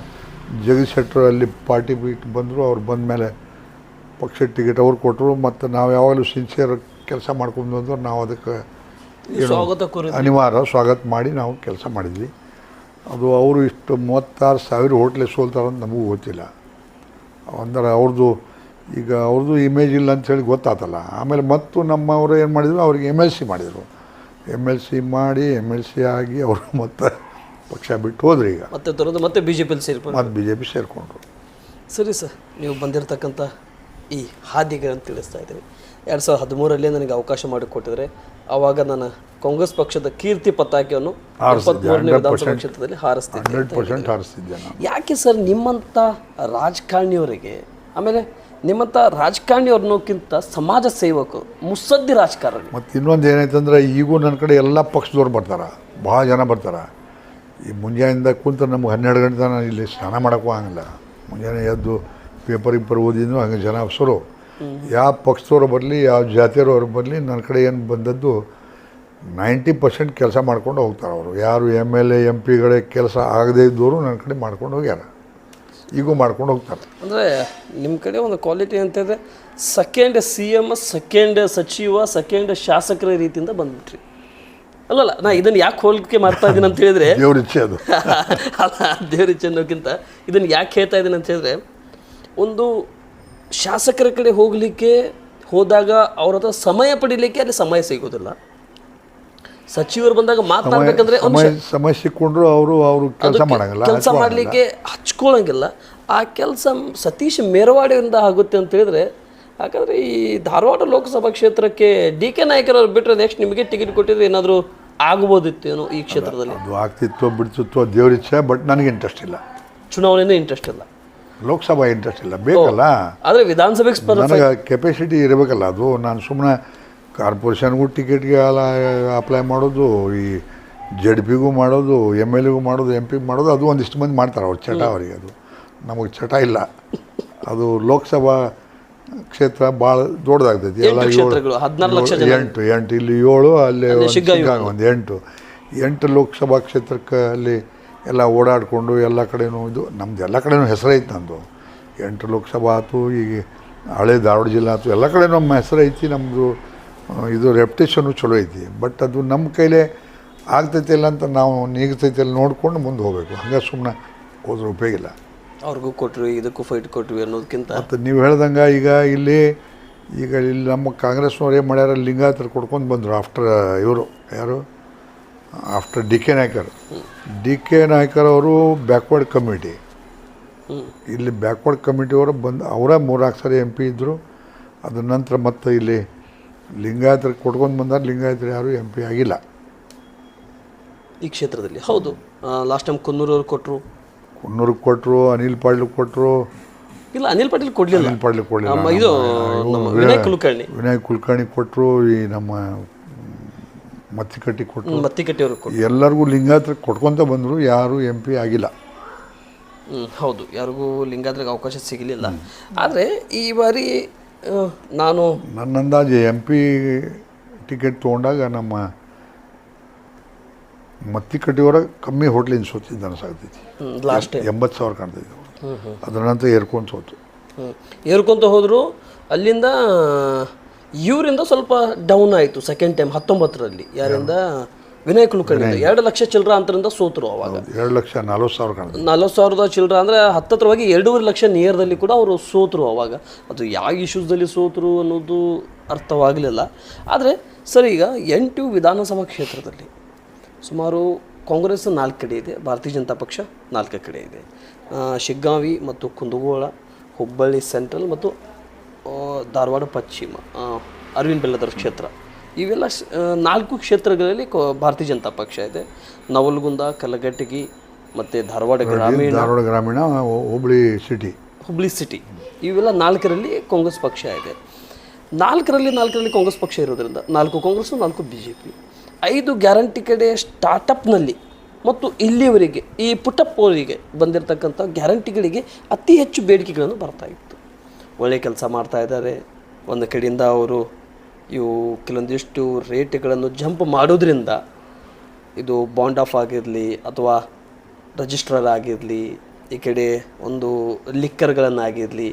ಜಗದೀಶ್ ಶೆಟ್ಟರ್ ಅಲ್ಲಿ ಪಾರ್ಟಿ ಬಿಟ್ಟು ಬಂದರು ಅವ್ರು ಬಂದ ಮೇಲೆ ಪಕ್ಷದ ಟಿಕೆಟ್ ಅವ್ರು ಕೊಟ್ಟರು. ಮತ್ತು ನಾವು ಯಾವಾಗಲೂ ಸಿನ್ಸಿಯರ್ ಕೆಲಸ ಮಾಡ್ಕೊಂಡು ಬಂದ್ರೆ ನಾವು ಅದಕ್ಕೆ ಅನಿವಾರ್ಯ ಸ್ವಾಗತ ಮಾಡಿ ನಾವು ಕೆಲಸ ಮಾಡಿದ್ವಿ. ಅದು ಅವರು ಇಷ್ಟು ಮೂವತ್ತಾರು ಸಾವಿರ ಓಟ್ಲಿಗೆ ಸೋಲ್ತಾರೆ ಅಂತ ನಮಗೂ ಗೊತ್ತಿಲ್ಲ. ಅಂದರೆ ಅವ್ರದ್ದು ಈಗ ಅವ್ರದ್ದು ಇಮೇಜ್ ಇಲ್ಲ ಅಂತ ಹೇಳಿ ಗೊತ್ತಾತಲ್ಲ. ಆಮೇಲೆ ಮತ್ತು ನಮ್ಮವರು ಏನು ಮಾಡಿದರು? ಅವ್ರಿಗೆ ಎಂ ಎಲ್ ಸಿ ಮಾಡಿದರು. ಎಂ ಎಲ್ ಸಿ ಮಾಡಿ ಎಂ ಎಲ್ ಸಿ ಆಗಿ ಅವರು ಮತ್ತೆ ಪಕ್ಷ ಬಿಟ್ಟು ಹೋದ್ರು ಈಗ. ಮತ್ತೆ ತೊರೆದು ಮತ್ತೆ ಬಿ ಜೆ ಪಿಲಿ ಸೇರ್ಕೊಂಡು ಮತ್ತೆ ಬಿ ಜೆ ಪಿ ಸೇರಿಕೊಂಡ್ರು. ಸರಿ ಸರ್ ನೀವು ಬಂದಿರತಕ್ಕಂಥ ಈ ಹಾದಿಗಳನ್ನು ತಿಳಿಸ್ತಾ ಇದ್ದೀರಿ ಎರಡು ಸಾವಿರದ ಹದಿಮೂರರಲ್ಲಿ ನನಗೆ ಅವಕಾಶ ಮಾಡಿಕೊಟ್ಟಿದ್ರೆ ಆವಾಗ ನಾನು ಕಾಂಗ್ರೆಸ್ ಪಕ್ಷದ ಕೀರ್ತಿ ಪತಾಕೆಯನ್ನು ಹಾರಿಸಿದ್ದೆ, ಇಪ್ಪತ್ತ್ಮೂರನೇ 100% ವಿಧಾನಸಭಾ ಕ್ಷೇತ್ರದಲ್ಲಿ ಹಾರಿಸ್ತಿದ್ದೆ ನಾನು. ಯಾಕೆ ಸರ್ ನಿಮ್ಮಂಥ ರಾಜಕಾರಣಿಯವರಿಗೆ ಆಮೇಲೆ ನಿಮ್ಮಂಥ ರಾಜಕಾರಣಿಯವ್ರನ್ನೋಕ್ಕಿಂತ ಸಮಾಜ ಸೇವಕರು ಮುಸ್ಸದ್ದಿ ರಾಜಕಾರಣಿ. ಮತ್ತು ಇನ್ನೊಂದು ಏನಾಯ್ತಂದ್ರೆ ಈಗೂ ನನ್ನ ಕಡೆ ಎಲ್ಲ ಪಕ್ಷದವ್ರು ಬರ್ತಾರೆ ಭಾಳ ಜನ ಬರ್ತಾರೆ. ಈ ಮುಂಜಾನೆಯಿಂದ ಕುಂತ ನಮ್ಗೆ ಹನ್ನೆರಡು ಗಂಟೆ ತನಕ ಇಲ್ಲಿ ಸ್ನಾನ ಮಾಡೋಕ್ಕೂ ಆಗಂಗಿಲ್ಲ. ಮುಂಜಾನೆ ಎದ್ದು ಪೇಪರ್ ಇಪ್ಪರ್ ಓದಿದ್ರು ಹಂಗೆ ಜನ ಅಫ್ಸರು ಯಾವ ಪಕ್ಷದವ್ರು ಬರಲಿ ಯಾವ ಜಾತಿಯವ್ರವ್ರು ಬರಲಿ ನನ್ನ ಕಡೆ ಏನು ಬಂದದ್ದು ನೈಂಟಿ ಪರ್ಸೆಂಟ್ ಕೆಲಸ ಮಾಡ್ಕೊಂಡು ಹೋಗ್ತಾರೆ ಅವರು. ಯಾರು ಎಂ ಎಲ್ ಎ ಎಂ ಪಿಗಳೇ ಕೆಲಸ ಆಗದೇ ಇದ್ದವರು ನನ್ನ ಕಡೆ ಮಾಡ್ಕೊಂಡು ಹೋಗ್ಯಾರ. ಈಗೂ ಮಾಡ್ಕೊಂಡು ಹೋಗ್ತಾರೆ. ಅಂದರೆ ನಿಮ್ಮ ಕಡೆ ಒಂದು ಕ್ವಾಲಿಟಿ ಅಂತ ಇದೆ ಸೆಕೆಂಡ್ ಸಿ ಎಂ ಸೆಕೆಂಡ್ ಸಚಿವ ಸೆಕೆಂಡ್ ಶಾಸಕರ ರೀತಿಯಿಂದ ಬಂದ್ಬಿಟ್ರಿ. ಅಲ್ಲಲ್ಲ ನಾ ಇದನ್ನು ಯಾಕೆ ಹೋಲಿಕೆ ಮಾಡ್ತಾ ಇದ್ದೀನಿ ಅಂತ ಹೇಳಿದ್ರೆ ದೇವ್ರ ಇಚ್ಛೆ ಅದು. ಅಲ್ಲ ದೇವ್ರ ಇಚ್ಛೆ ಅನ್ನೋಕ್ಕಿಂತ ಇದನ್ನು ಯಾಕೆ ಹೇಳ್ತಾ ಇದ್ದೀನಿ ಅಂತ ಹೇಳಿದ್ರೆ ಒಂದು ಶಾಸಕರ ಕಡೆ ಹೋಗಲಿಕ್ಕೆ ಹೋದಾಗ ಅವ್ರ ಹತ್ರ ಸಮಯ ಪಡಿಲಿಕ್ಕೆ ಅಲ್ಲಿ ಸಮಯ ಸಿಗೋದಿಲ್ಲ. ಸಚಿವರು ಬಂದಾಗ ಮಾತನಾಡ್ಬೇಕಂದ್ರೆ ಸಮಯ ಸಿಕ್ಕೊಂಡ್ರು ಅವರು ಅವರು ಕೆಲಸ ಮಾಡಂಗಿಲ್ಲ ಕೆಲಸ. ಮಾಡಲಿಕ್ಕೆ ಹಚ್ಕೊಳ್ಳಂಗಿಲ್ಲ ಆ ಕೆಲಸ ಸತೀಶ್ ಮೇರವಾಡಿಯಿಂದ ಆಗುತ್ತೆ ಅಂತ ಹೇಳಿದ್ರೆ ಯಾಕಂದ್ರೆ ಈ ಧಾರವಾಡ ಲೋಕಸಭಾ ಕ್ಷೇತ್ರಕ್ಕೆ ಡಿ ಕೆ ನಾಯಕರವ್ರು ಬಿಟ್ಟರೆ ನೆಕ್ಸ್ಟ್ ನಿಮಗೆ ಟಿಕೆಟ್ ಕೊಟ್ಟಿದ್ರೆ ಏನಾದರೂ ಆಗ್ಬೋದಿತ್ತೇನೋ ಈ ಕ್ಷೇತ್ರದಲ್ಲಿ? ಅದು ಆಗ್ತಿತ್ತು ಬಿಡ್ತಿತ್ತು ದೇವ್ರ ಇಚ್ಛೆ ಬಟ್ ನನಗೆ ಇಂಟ್ರೆಸ್ಟ್ ಇಲ್ಲ. ಚುನಾವಣೆಯಿಂದ ಇಂಟ್ರೆಸ್ಟ್ ಇಲ್ಲ. ಲೋಕಸಭಾ ಇಂಟ್ರೆಸ್ಟ್ ಇಲ್ಲ. ಬೇಕಲ್ಲ? ಆದರೆ ವಿಧಾನಸಭೆಗೆ ಸ್ಪರ್ಧೆ ನನಗೆ ಕೆಪಾಸಿಟಿ ಇರಬೇಕಲ್ಲ ಅದು ನಾನು ಸುಮ್ಮನೆ ಕಾರ್ಪೊರೇಷನ್ಗೂ ಟಿಕೆಟ್ಗೆ ಅಲ್ಲ ಅಪ್ಲೈ ಮಾಡೋದು ಈ ಜೆಡ್ ಪಿಗೂ ಮಾಡೋದು ಎಂ ಎಲ್ ಎಗೂ ಮಾಡೋದು ಎಂ ಪಿಗೆ ಮಾಡೋದು ಅದು ಒಂದಿಷ್ಟು ಮಂದಿ ಮಾಡ್ತಾರೆ ಅವ್ರು ಚಟ ಅವರಿಗೆ ಅದು. ನಮಗೆ ಚಟ ಇಲ್ಲ. ಅದು ಲೋಕಸಭಾ ಕ್ಷೇತ್ರ ಭಾಳ ದೊಡ್ಡದಾಗ್ತೈತಿ. ಎಲ್ಲ ಎಂಟು ಏಳು- ಎಂಟು ಎಂಟು ಇಲ್ಲಿ ಏಳು ಅಲ್ಲಿ ಒಂದು ಎಂಟು. ಎಂಟು ಲೋಕಸಭಾ ಕ್ಷೇತ್ರಕ್ಕೆ ಅಲ್ಲಿ ಎಲ್ಲ ಓಡಾಡಿಕೊಂಡು ಎಲ್ಲ ಕಡೆನೂ ಇದು ನಮ್ದು ಎಲ್ಲ ಕಡೆನೂ ಹೆಸರೈತೆ ನಂದು ಎಂಟು ಲೋಕಸಭಾ ಆಯ್ತು ಈಗ ಹಳೆ ಧಾರವಾಡ ಜಿಲ್ಲೆ ಆಯ್ತು ಎಲ್ಲ ಕಡೆ ನಮ್ಮ ಹೆಸರೈತಿ ಐತಿ ನಮ್ಮದು ಇದು ರೆಪ್ಯುಟೇಷನು ಚಲೋ ಐತಿ. ಬಟ್ ಅದು ನಮ್ಮ ಕೈಲೇ ಆಗ್ತೈತಿ ಇಲ್ಲ ಅಂತ ನಾವು ನೀಗ್ತೈತಿ ಇಲ್ಲ ನೋಡ್ಕೊಂಡು ಮುಂದೆ ಹೋಗಬೇಕು. ಹಂಗೆ ಸುಮ್ಮನೆ ಹೋದ್ರೆ ಉಪಯೋಗ ಇಲ್ಲ. ಅವ್ರಿಗೂ ಕೊಟ್ಟರು ಇದಕ್ಕೂ ಫೈಟ್ ಕೊಟ್ವಿ ಅನ್ನೋದಕ್ಕಿಂತ ಮತ್ತು ನೀವು ಹೇಳ್ದಂಗೆ ಈಗ ಇಲ್ಲಿ ಈಗ ಇಲ್ಲಿ ನಮ್ಮ ಕಾಂಗ್ರೆಸ್ನವ್ರು ಏನು ಮಾಡ್ಯಾರ ಲಿಂಗಾಯತರು ಕೊಡ್ಕೊಂಡು ಬಂದರು ಆಫ್ಟರ್ ಇವರು ಯಾರು? After D K Naikar D K Naikar ಅವರು ಬ್ಯಾಕ್ವರ್ಡ್ ಕಮಿಟಿ ಇಲ್ಲಿ ಬ್ಯಾಕ್ವರ್ಡ್ ಕಮಿಟಿಯವರು ಬಂದು ಅವರೇ ಮೂರ್ನಾಲ್ಕು ಸಾರಿ ಎಂ ಪಿ ಇದ್ದರು ಅದ್ರ ನಂತರ ಮತ್ತೆ ಇಲ್ಲಿ ಲಿಂಗಾಯತರಿಗೆ ಕೊಟ್ಕೊಂಡು ಬಂದಾಗ ಲಿಂಗಾಯತರು ಯಾರು ಎಂ ಪಿ ಆಗಿಲ್ಲ. ಈ ಕ್ಷೇತ್ರದಲ್ಲಿ. ಹೌದು. ಲಾಸ್ಟ್ ಟೈಮ್ ಕುನ್ನೂರವ್ರು ಕೊಟ್ಟರು ಕುನ್ನೂರಿಗೆ ಕೊಟ್ಟರು ಅನಿಲ್ ಪಾಟೀಲ್ ಕೊಟ್ಟರು ಇಲ್ಲ ಅನಿಲ್ ಪಾಟೀಲ್ ಕೊಡಲಿಲ್ಲ. ಅನಿಲ್ ಪಾಟೀಲ್ ಕೊಡಲಿಲ್ಲ. ಇದು ವಿನಯ್ ಕುಲಕರ್ಣಿ. ವಿನಯ್ ಕುಲಕರ್ಣಿ ಕೊಟ್ಟರು ಈ ನಮ್ಮ ಮತ್ತಿಕಟ್ಟಿ ಕೊಟ್ಟು ಮತ್ತಿಕಟ್ಟಿಯವ್ರಿಗೆ ಕೊಟ್ಟರು ಎಲ್ಲರಿಗೂ ಲಿಂಗಾತ್ರ ಕೊಟ್ಕೊತ ಬಂದರು ಯಾರು ಎಂ ಪಿ ಆಗಿಲ್ಲ. ಹೌದು ಯಾರಿಗೂ ಲಿಂಗಾದ್ರಿಗೆ ಅವಕಾಶ ಸಿಗಲಿಲ್ಲ. ಆದರೆ ಈ ಬಾರಿ ನಾನು ನನ್ನ ಅಂದಾಜು ಎಂ ಪಿ ಟಿಕೆಟ್ ತೊಗೊಂಡಾಗ ನಮ್ಮ ಮತ್ತಿಕಟ್ಟಿಯವರ ಕಮ್ಮಿ ಹೋಟ್ಲಿಂದ ಸೋತಿದ್ದ ಅನಿಸಾಗ್ತೈತಿ ಲಾಸ್ಟ್ ಎಂಬತ್ತು ಸಾವಿರ ಕಾಣ್ತೈತಿ ಅದರ ನಂತರ ಏರ್ಕೊಂತ ಹೋತು ಏರ್ಕೊಂತ ಹೋದರು ಅಲ್ಲಿಂದ ಇವರಿಂದ ಸ್ವಲ್ಪ ಡೌನ್ ಆಯಿತು ಸೆಕೆಂಡ್ ಟೈಮ್ ಹತ್ತೊಂಬತ್ತರಲ್ಲಿ. ಯಾರಿಂದ? ವಿನಯ್ ಕುಲಕರ್ಣಿ ಎರಡು ಲಕ್ಷ ಚಿಲ್ಲರ ಅಂತರಿಂದ ಸೋತರು ಅವಾಗ. ಎರಡು ಲಕ್ಷ ನಲ್ವತ್ತು ಸಾವಿರ ನಲವತ್ತು ಸಾವಿರದ ಚಿಲ್ಲರ ಅಂದರೆ ಹತ್ತತ್ರವಾಗಿ ಎರಡೂವರೆ ಲಕ್ಷ ನಿಯರ್ದಲ್ಲಿ ಕೂಡ ಅವರು ಸೋತರು ಅವಾಗ. ಅದು ಯಾವ ಇಶ್ಯೂಸ್ದಲ್ಲಿ ಸೋತರು ಅನ್ನೋದು ಅರ್ಥವಾಗಲಿಲ್ಲ. ಆದರೆ ಸರ್ ಈಗ ಎಂಟು ವಿಧಾನಸಭಾ ಕ್ಷೇತ್ರದಲ್ಲಿ ಸುಮಾರು ಕಾಂಗ್ರೆಸ್ ನಾಲ್ಕು ಕಡೆ ಇದೆ ಭಾರತೀಯ ಜನತಾ ಪಕ್ಷ ನಾಲ್ಕು ಕಡೆ ಇದೆ. ಶಿಗ್ಗಾವಿ ಮತ್ತು ಕುಂದಗೋಳ ಹುಬ್ಬಳ್ಳಿ ಸೆಂಟ್ರಲ್ ಮತ್ತು ಧಾರವಾಡ ಪಶ್ಚಿಮ ಅರವಿಂದ ಬೆಲ್ಲದರ ಕ್ಷೇತ್ರ. ಇವೆಲ್ಲ ನಾಲ್ಕು ಕ್ಷೇತ್ರಗಳಲ್ಲಿ ಕೋ- ಭಾರತೀಯ ಜನತಾ ಪಕ್ಷ ಇದೆ. ನವಲಗುಂದ ಕಲಘಟಗಿ ಮತ್ತು ಧಾರವಾಡ ಗ್ರಾಮೀಣ. ಧಾರವಾಡ ಗ್ರಾಮೀಣ ಹುಬ್ಳಿ ಸಿಟಿ ಹುಬ್ಳಿ ಸಿಟಿ ಇವೆಲ್ಲ ನಾಲ್ಕರಲ್ಲಿ ಕಾಂಗ್ರೆಸ್ ಪಕ್ಷ ಇದೆ. ನಾಲ್ಕರಲ್ಲಿ ನಾಲ್ಕರಲ್ಲಿ ಕಾಂಗ್ರೆಸ್ ಪಕ್ಷ ಇರೋದ್ರಿಂದ ನಾಲ್ಕು ಕಾಂಗ್ರೆಸ್ ನಾಲ್ಕು ಬಿ ಜೆ ಪಿ ಐದು ಗ್ಯಾರಂಟಿ ಕಡೆ ಸ್ಟಾರ್ಟಪ್ನಲ್ಲಿ ಮತ್ತು ಇಲ್ಲಿಯವರೆಗೆ ಈ ಪುಟಪ್ಪವರಿಗೆ ಬಂದಿರತಕ್ಕಂಥ ಗ್ಯಾರಂಟಿಗಳಿಗೆ ಅತಿ ಹೆಚ್ಚು ಬೇಡಿಕೆಗಳನ್ನು ಬರ್ತಾ ಇತ್ತು. ಒಳ್ಳೆಯ ಕೆಲಸ ಮಾಡ್ತಾ ಇದ್ದಾರೆ. ಒಂದು ಕಡೆಯಿಂದ ಅವರು ಇವು ಕೆಲವೊಂದಿಷ್ಟು ರೇಟ್ಗಳನ್ನು ಜಂಪ್ ಮಾಡೋದ್ರಿಂದ ಇದು ಬಾಂಡ್ ಆಫ್ ಆಗಿರಲಿ ಅಥವಾ ರಿಜಿಸ್ಟ್ರರ್ ಆಗಿರಲಿ, ಈ ಕಡೆ ಒಂದು ಲಿಕ್ಕರ್ಗಳನ್ನಾಗಿರಲಿ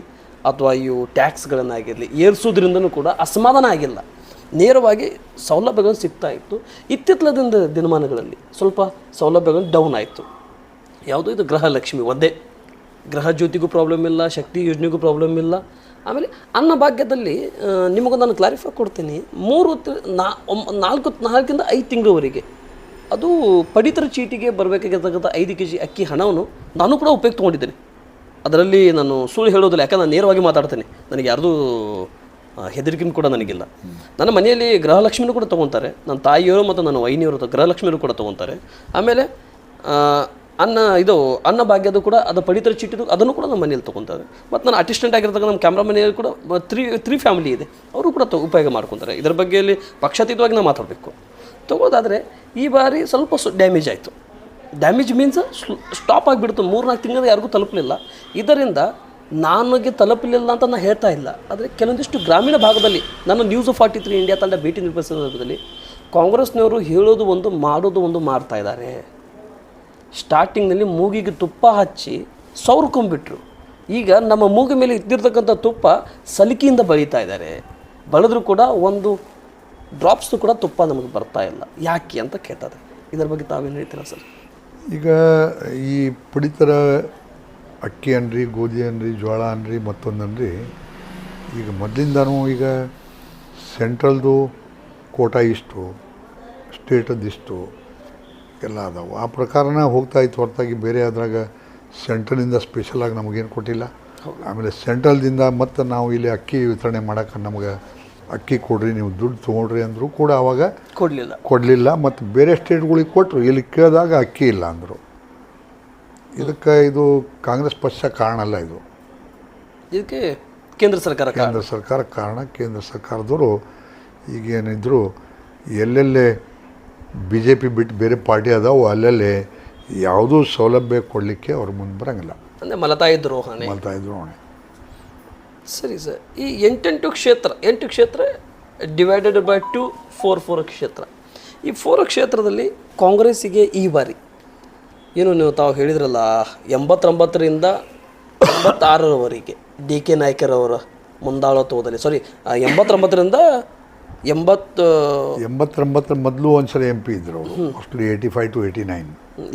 ಅಥವಾ ಇವು ಟ್ಯಾಕ್ಸ್ಗಳನ್ನಾಗಿರಲಿ ಏರಿಸೋದ್ರಿಂದನೂ ಕೂಡ ಅಸಮಾಧಾನ ಆಗಿಲ್ಲ. ನೇರವಾಗಿ ಸೌಲಭ್ಯಗಳು ಸಿಗ್ತಾ ಇತ್ತು. ಇತ್ತಿತ್ತಲದಿಂದ ದಿನಮಾನಗಳಲ್ಲಿ ಸ್ವಲ್ಪ ಸೌಲಭ್ಯಗಳು ಡೌನ್ ಆಯಿತು. ಯಾವುದು ಇದು ಗೃಹಲಕ್ಷ್ಮಿ ಒಂದೇ. ಗೃಹ ಜ್ಯೋತಿಗೂ ಪ್ರಾಬ್ಲಮ್ ಇಲ್ಲ, ಶಕ್ತಿ ಯೋಜನೆಗೂ ಪ್ರಾಬ್ಲಮ್ ಇಲ್ಲ. ಆಮೇಲೆ ಅನ್ನ ಭಾಗ್ಯದಲ್ಲಿ ನಿಮಗೊಂದು ನಾನು ಕ್ಲಾರಿಫೈ ಕೊಡ್ತೀನಿ. ಮೂರು ನಾ ನಾಲ್ಕು, ನಾಲ್ಕಿಂದ ಐದು ತಿಂಗಳವರೆಗೆ ಅದು ಪಡಿತರ ಚೀಟಿಗೆ ಬರಬೇಕಾಗಿರ್ತಕ್ಕಂಥ ಐದು ಕೆ ಜಿ ಅಕ್ಕಿ ಹಣವನ್ನು ನಾನು ಕೂಡ ಉಪಯೋಗ ತೊಗೊಂಡಿದ್ದೇನೆ ಅದರಲ್ಲಿ ನಾನು ಸುಳ್ಳು ಹೇಳೋದಿಲ್ಲ, ಯಾಕಂದ್ರೆ ನಾನು ನೇರವಾಗಿ ಮಾತಾಡ್ತೇನೆ. ನನಗೆ ಯಾರ್ದು ಹೆದರಿಕೆ ಕೂಡ ನನಗಿಲ್ಲ. ನನ್ನ ಮನೆಯಲ್ಲಿ ಗೃಹಲಕ್ಷ್ಮಿನೂ ಕೂಡ ತೊಗೊತಾರೆ. ನನ್ನ ತಾಯಿಯವರು ಮತ್ತು ನನ್ನ ವೈನಿಯವರು ಗೃಹಲಕ್ಷ್ಮಿಯರು ಕೂಡ ತೊಗೊತಾರೆ. ಆಮೇಲೆ ಅನ್ನ ಇದು ಅನ್ನ ಭಾಗ್ಯದು ಕೂಡ, ಅದು ಪಡಿತರ ಚೀಟಿದು ಅದನ್ನು ಕೂಡ ನಮ್ಮ ಮನೇಲಿ ತೊಗೊತಾರೆ. ಮತ್ತು ನಾನು ಅಟಿಸ್ಟೆಂಟ್ ಆಗಿರ್ತಕ್ಕಂಥ ನಮ್ಮ ಕ್ಯಾಮ್ರಾ ಮನೆಯಲ್ಲಿ ಕೂಡ ತ್ರೀ ತ್ರೀ ಫ್ಯಾಮಿಲಿ ಇದೆ. ಅವರು ಕೂಡ ತೊ, ಉಪಯೋಗ ಮಾಡ್ಕೊತಾರೆ. ಇದರ ಬಗ್ಗೆಯಲ್ಲಿ ಪಕ್ಷಾತೀತವಾಗಿ ನಾವು ಮಾತಾಡಬೇಕು. ತಗೋದಾದರೆ ಈ ಬಾರಿ ಸ್ವಲ್ಪ ಡ್ಯಾಮೇಜ್ ಆಯಿತು. ಡ್ಯಾಮೇಜ್ ಮೀನ್ಸ್ ಸ್ಟಾಪ್ ಆಗಿಬಿಡ್ತು. ಮೂರ್ನಾಲ್ಕು ತಿಂಗಳು ಯಾರಿಗೂ ತಲುಪಲಿಲ್ಲ. ಇದರಿಂದ ನನಗೆ ತಲುಪಲಿಲ್ಲ ಅಂತ ನಾನು ಹೇಳ್ತಾ ಇಲ್ಲ. ಆದರೆ ಕೆಲವೊಂದಿಷ್ಟು ಗ್ರಾಮೀಣ ಭಾಗದಲ್ಲಿ ನನ್ನ ನ್ಯೂಸ್ ಫಾರ್ಟಿ ತ್ರೀ ಇಂಡಿಯಾ ತಂಡ ಭೇಟಿ ನಿರ್ವಹಿಸಿದ ಸಂದರ್ಭದಲ್ಲಿ, ಕಾಂಗ್ರೆಸ್ನವರು ಹೇಳೋದು ಒಂದು, ಮಾಡೋದು ಒಂದು ಮಾಡ್ತಾ ಇದ್ದಾರೆ. ಸ್ಟಾರ್ಟಿಂಗ್ನಲ್ಲಿ ಮೂಗಿಗೆ ತುಪ್ಪ ಹಚ್ಚಿ ಸೌರ್ಕೊಂಬಿಟ್ರು ಈಗ ನಮ್ಮ ಮೂಗು ಮೇಲೆ ಇದ್ದಿರ್ತಕ್ಕಂಥ ತುಪ್ಪ ಸಲಿಕೆಯಿಂದ ಬಳಿತಾ ಇದ್ದಾರೆ. ಬಳಿದ್ರೂ ಕೂಡ ಒಂದು ಡ್ರಾಪ್ಸು ಕೂಡ ತುಪ್ಪ ನಮಗೆ ಬರ್ತಾ ಇಲ್ಲ. ಯಾಕೆ ಅಂತ ಕೇಳ್ತಾರೆ. ಇದರ ಬಗ್ಗೆ ತಾವೇನು ಹೇಳ್ತೀರಾ ಸರ್? ಈಗ ಈ ಪಡಿತರ ಅಕ್ಕಿ ಅನ್ರಿ, ಗೋಧಿ ಅನ್ರಿ ಜೋಳ ಅನ್ರಿ, ಮತ್ತೊಂದು ಅನ್ರಿ. ಈಗ ಮೊದಲಿಂದನೂ ಈಗ ಸೆಂಟ್ರಲ್ದು ಕೋಟಾ ಇಷ್ಟು ಸ್ಟೇಟದ್ದು ಇಷ್ಟು. ಎಲ್ಲ ಅದಾವೆ. ಆ ಪ್ರಕಾರನ ಹೋಗ್ತಾ ಇತ್ತು ಹೊರತಾಗಿ ಬೇರೆ ಅದ್ರಾಗ ಸೆಂಟ್ರಲಿಂದ ಸ್ಪೆಷಲಾಗಿ ನಮಗೇನು ಕೊಟ್ಟಿಲ್ಲ. ಆಮೇಲೆ ಸೆಂಟ್ರಲ್ದಿಂದ ಮತ್ತು ನಾವು ಇಲ್ಲಿ ಅಕ್ಕಿ ವಿತರಣೆ ಮಾಡೋಕೆ ನಮಗೆ ಅಕ್ಕಿ ಕೊಡ್ರಿ ನೀವು ದುಡ್ಡು ತೊಗೊಳ್ರಿ ಅಂದರೂ ಕೂಡ ಆವಾಗ ಕೊಡಲಿಲ್ಲ. ಕೊಡಲಿಲ್ಲ. ಮತ್ತು ಬೇರೆ ಸ್ಟೇಟ್ಗಳಿಗೆ ಕೊಟ್ಟರು ಇಲ್ಲಿ ಕೇಳಿದಾಗ ಅಕ್ಕಿ ಇಲ್ಲ ಅಂದರು. ಇದಕ್ಕೆ ಇದು ಕಾಂಗ್ರೆಸ್ ಪಕ್ಷ ಕಾರಣ ಅಲ್ಲ ಇದು. ಇದಕ್ಕೆ ಕೇಂದ್ರ ಸರ್ಕಾರ. ಕೇಂದ್ರ ಸರ್ಕಾರ ಕಾರಣ. ಕೇಂದ್ರ ಸರ್ಕಾರದವರು ಈಗೇನಿದ್ರು ಎಲ್ಲೆಲ್ಲೇ ಬಿ ಜೆ ಪಿ ಬಿಟ್ಟು ಬೇರೆ ಪಾರ್ಟಿ ಅದಾವು ಅಲ್ಲಲ್ಲಿ ಯಾವುದೂ ಸೌಲಭ್ಯ ಕೊಡಲಿಕ್ಕೆ ಅವ್ರು ಮುಂದೆ ಬರೋಂಗಿಲ್ಲ. ಅಂದರೆ ಮಲತಾಯಿ ದ್ರೋಹಣೆ ಮಲತಾಯಿ ದ್ರೋಹಣೆ ಸರಿ ಸರ್ ಈ ಎಂಟೆಂಟು ಕ್ಷೇತ್ರ ಎಂಟು ಕ್ಷೇತ್ರ divided by two four four ಕ್ಷೇತ್ರ. ಈ ಫೋರ್ ಕ್ಷೇತ್ರದಲ್ಲಿ ಕಾಂಗ್ರೆಸ್ಸಿಗೆ ಈ ಬಾರಿ ಏನು ನೀವು ತಾವು ಹೇಳಿದ್ರಲ್ಲ ಎಂಬತ್ತೊಂಬತ್ತರಿಂದ ಎಂಬತ್ತಾರರವರೆಗೆ ಡಿ ಕೆ ನಾಯ್ಕರವರ ಮುಂದಾಳತ್ವದಲ್ಲಿ ಸಾರಿ ಎಂಬತ್ತೊಂಬತ್ತರಿಂದ ಎಂಬತ್ತು ಎಂಬತ್ತೊಂಬತ್ತರ ಮೊದಲು ಒಂದ್ಸಲ ಎಂ ಪಿ ಇದ್ರು ಅವರು. ಅಷ್ಟು eighty five to eighty nine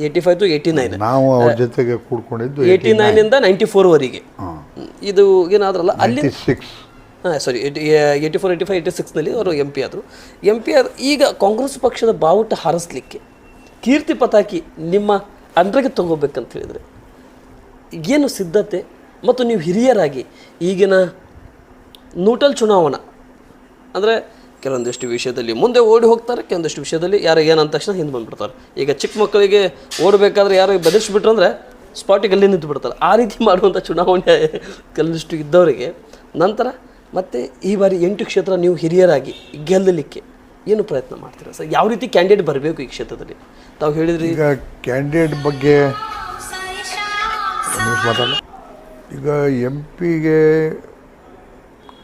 eighty five to eighty nine ನಾವು ಅವ್ರ ಜೊತೆಗೆ ಕೂಡ್ಕೊಂಡಿದ್ದು ಏಯ್ಟಿ ನೈನಿಂದ ನೈಂಟಿ ಫೋರ್ವರೆಗೆ ಇದು ಏನಾದ್ರಲ್ಲ ಅಲ್ಲಿ ಸಿಕ್ಸ್ ಹಾಂ sorry eighty eighty four eighty five eighty ಸಿಕ್ಸ್ನಲ್ಲಿ ಅವರು ಎಂ ಪಿ ಆದರು. ಎಂ ಪಿ ಆದ ಈಗ ಕಾಂಗ್ರೆಸ್ ಪಕ್ಷದ ಬಾವುಟ ಹಾರಿಸ್ಲಿಕ್ಕೆ ಕೀರ್ತಿ ಪತಾಕಿ ನಿಮ್ಮ ಅಂಡ್ರಿಗೆ ತಗೋಬೇಕಂತ ಹೇಳಿದರೆ ಏನು ಸಿದ್ಧತೆ? ಮತ್ತು ನೀವು ಹಿರಿಯರಾಗಿ ಈಗಿನ ನೂಟಲ್ ಚುನಾವಣಾ ಅಂದರೆ ಕೆಲವೊಂದಿಷ್ಟು ವಿಷಯದಲ್ಲಿ ಮುಂದೆ ಓಡಿ ಹೋಗ್ತಾರೆ, ಕೆಲವೊಂದಿಷ್ಟು ವಿಷಯದಲ್ಲಿ ಯಾರು ಏನಂದ ತಕ್ಷಣ ಹಿಂದೆ ಬಂದ್ಬಿಡ್ತಾರೆ. ಈಗ ಚಿಕ್ಕ ಮಕ್ಕಳಿಗೆ ಓಡಬೇಕಾದ್ರೆ ಯಾರು ಬೆದರಿಸ್ಬಿಟ್ರು ಅಂದರೆ ಸ್ಪಾಟಿಗೆ ಅಲ್ಲಿ ನಿಂತು ಬಿಡ್ತಾರೆ ಆ ರೀತಿ ಮಾಡುವಂಥ ಚುನಾವಣೆ ಕೆಲವೊಂದಿಷ್ಟು ಇದ್ದವರಿಗೆ. ನಂತರ ಮತ್ತೆ ಈ ಬಾರಿ ಎಂಟು ಕ್ಷೇತ್ರ ನೀವು ಹಿರಿಯರಾಗಿ ಗೆಲ್ಲಲಿಕ್ಕೆ ಏನು ಪ್ರಯತ್ನ ಮಾಡ್ತೀರಾ? ಸರ್, ಯಾವ ರೀತಿ ಕ್ಯಾಂಡಿಡೇಟ್ ಬರಬೇಕು ಈ ಕ್ಷೇತ್ರದಲ್ಲಿ? ತಾವು ಹೇಳಿದ್ರಿ ಈಗ ಕ್ಯಾಂಡಿಡೇಟ್ ಬಗ್ಗೆ ಈಗ ಎಂ ಪಿಗೆ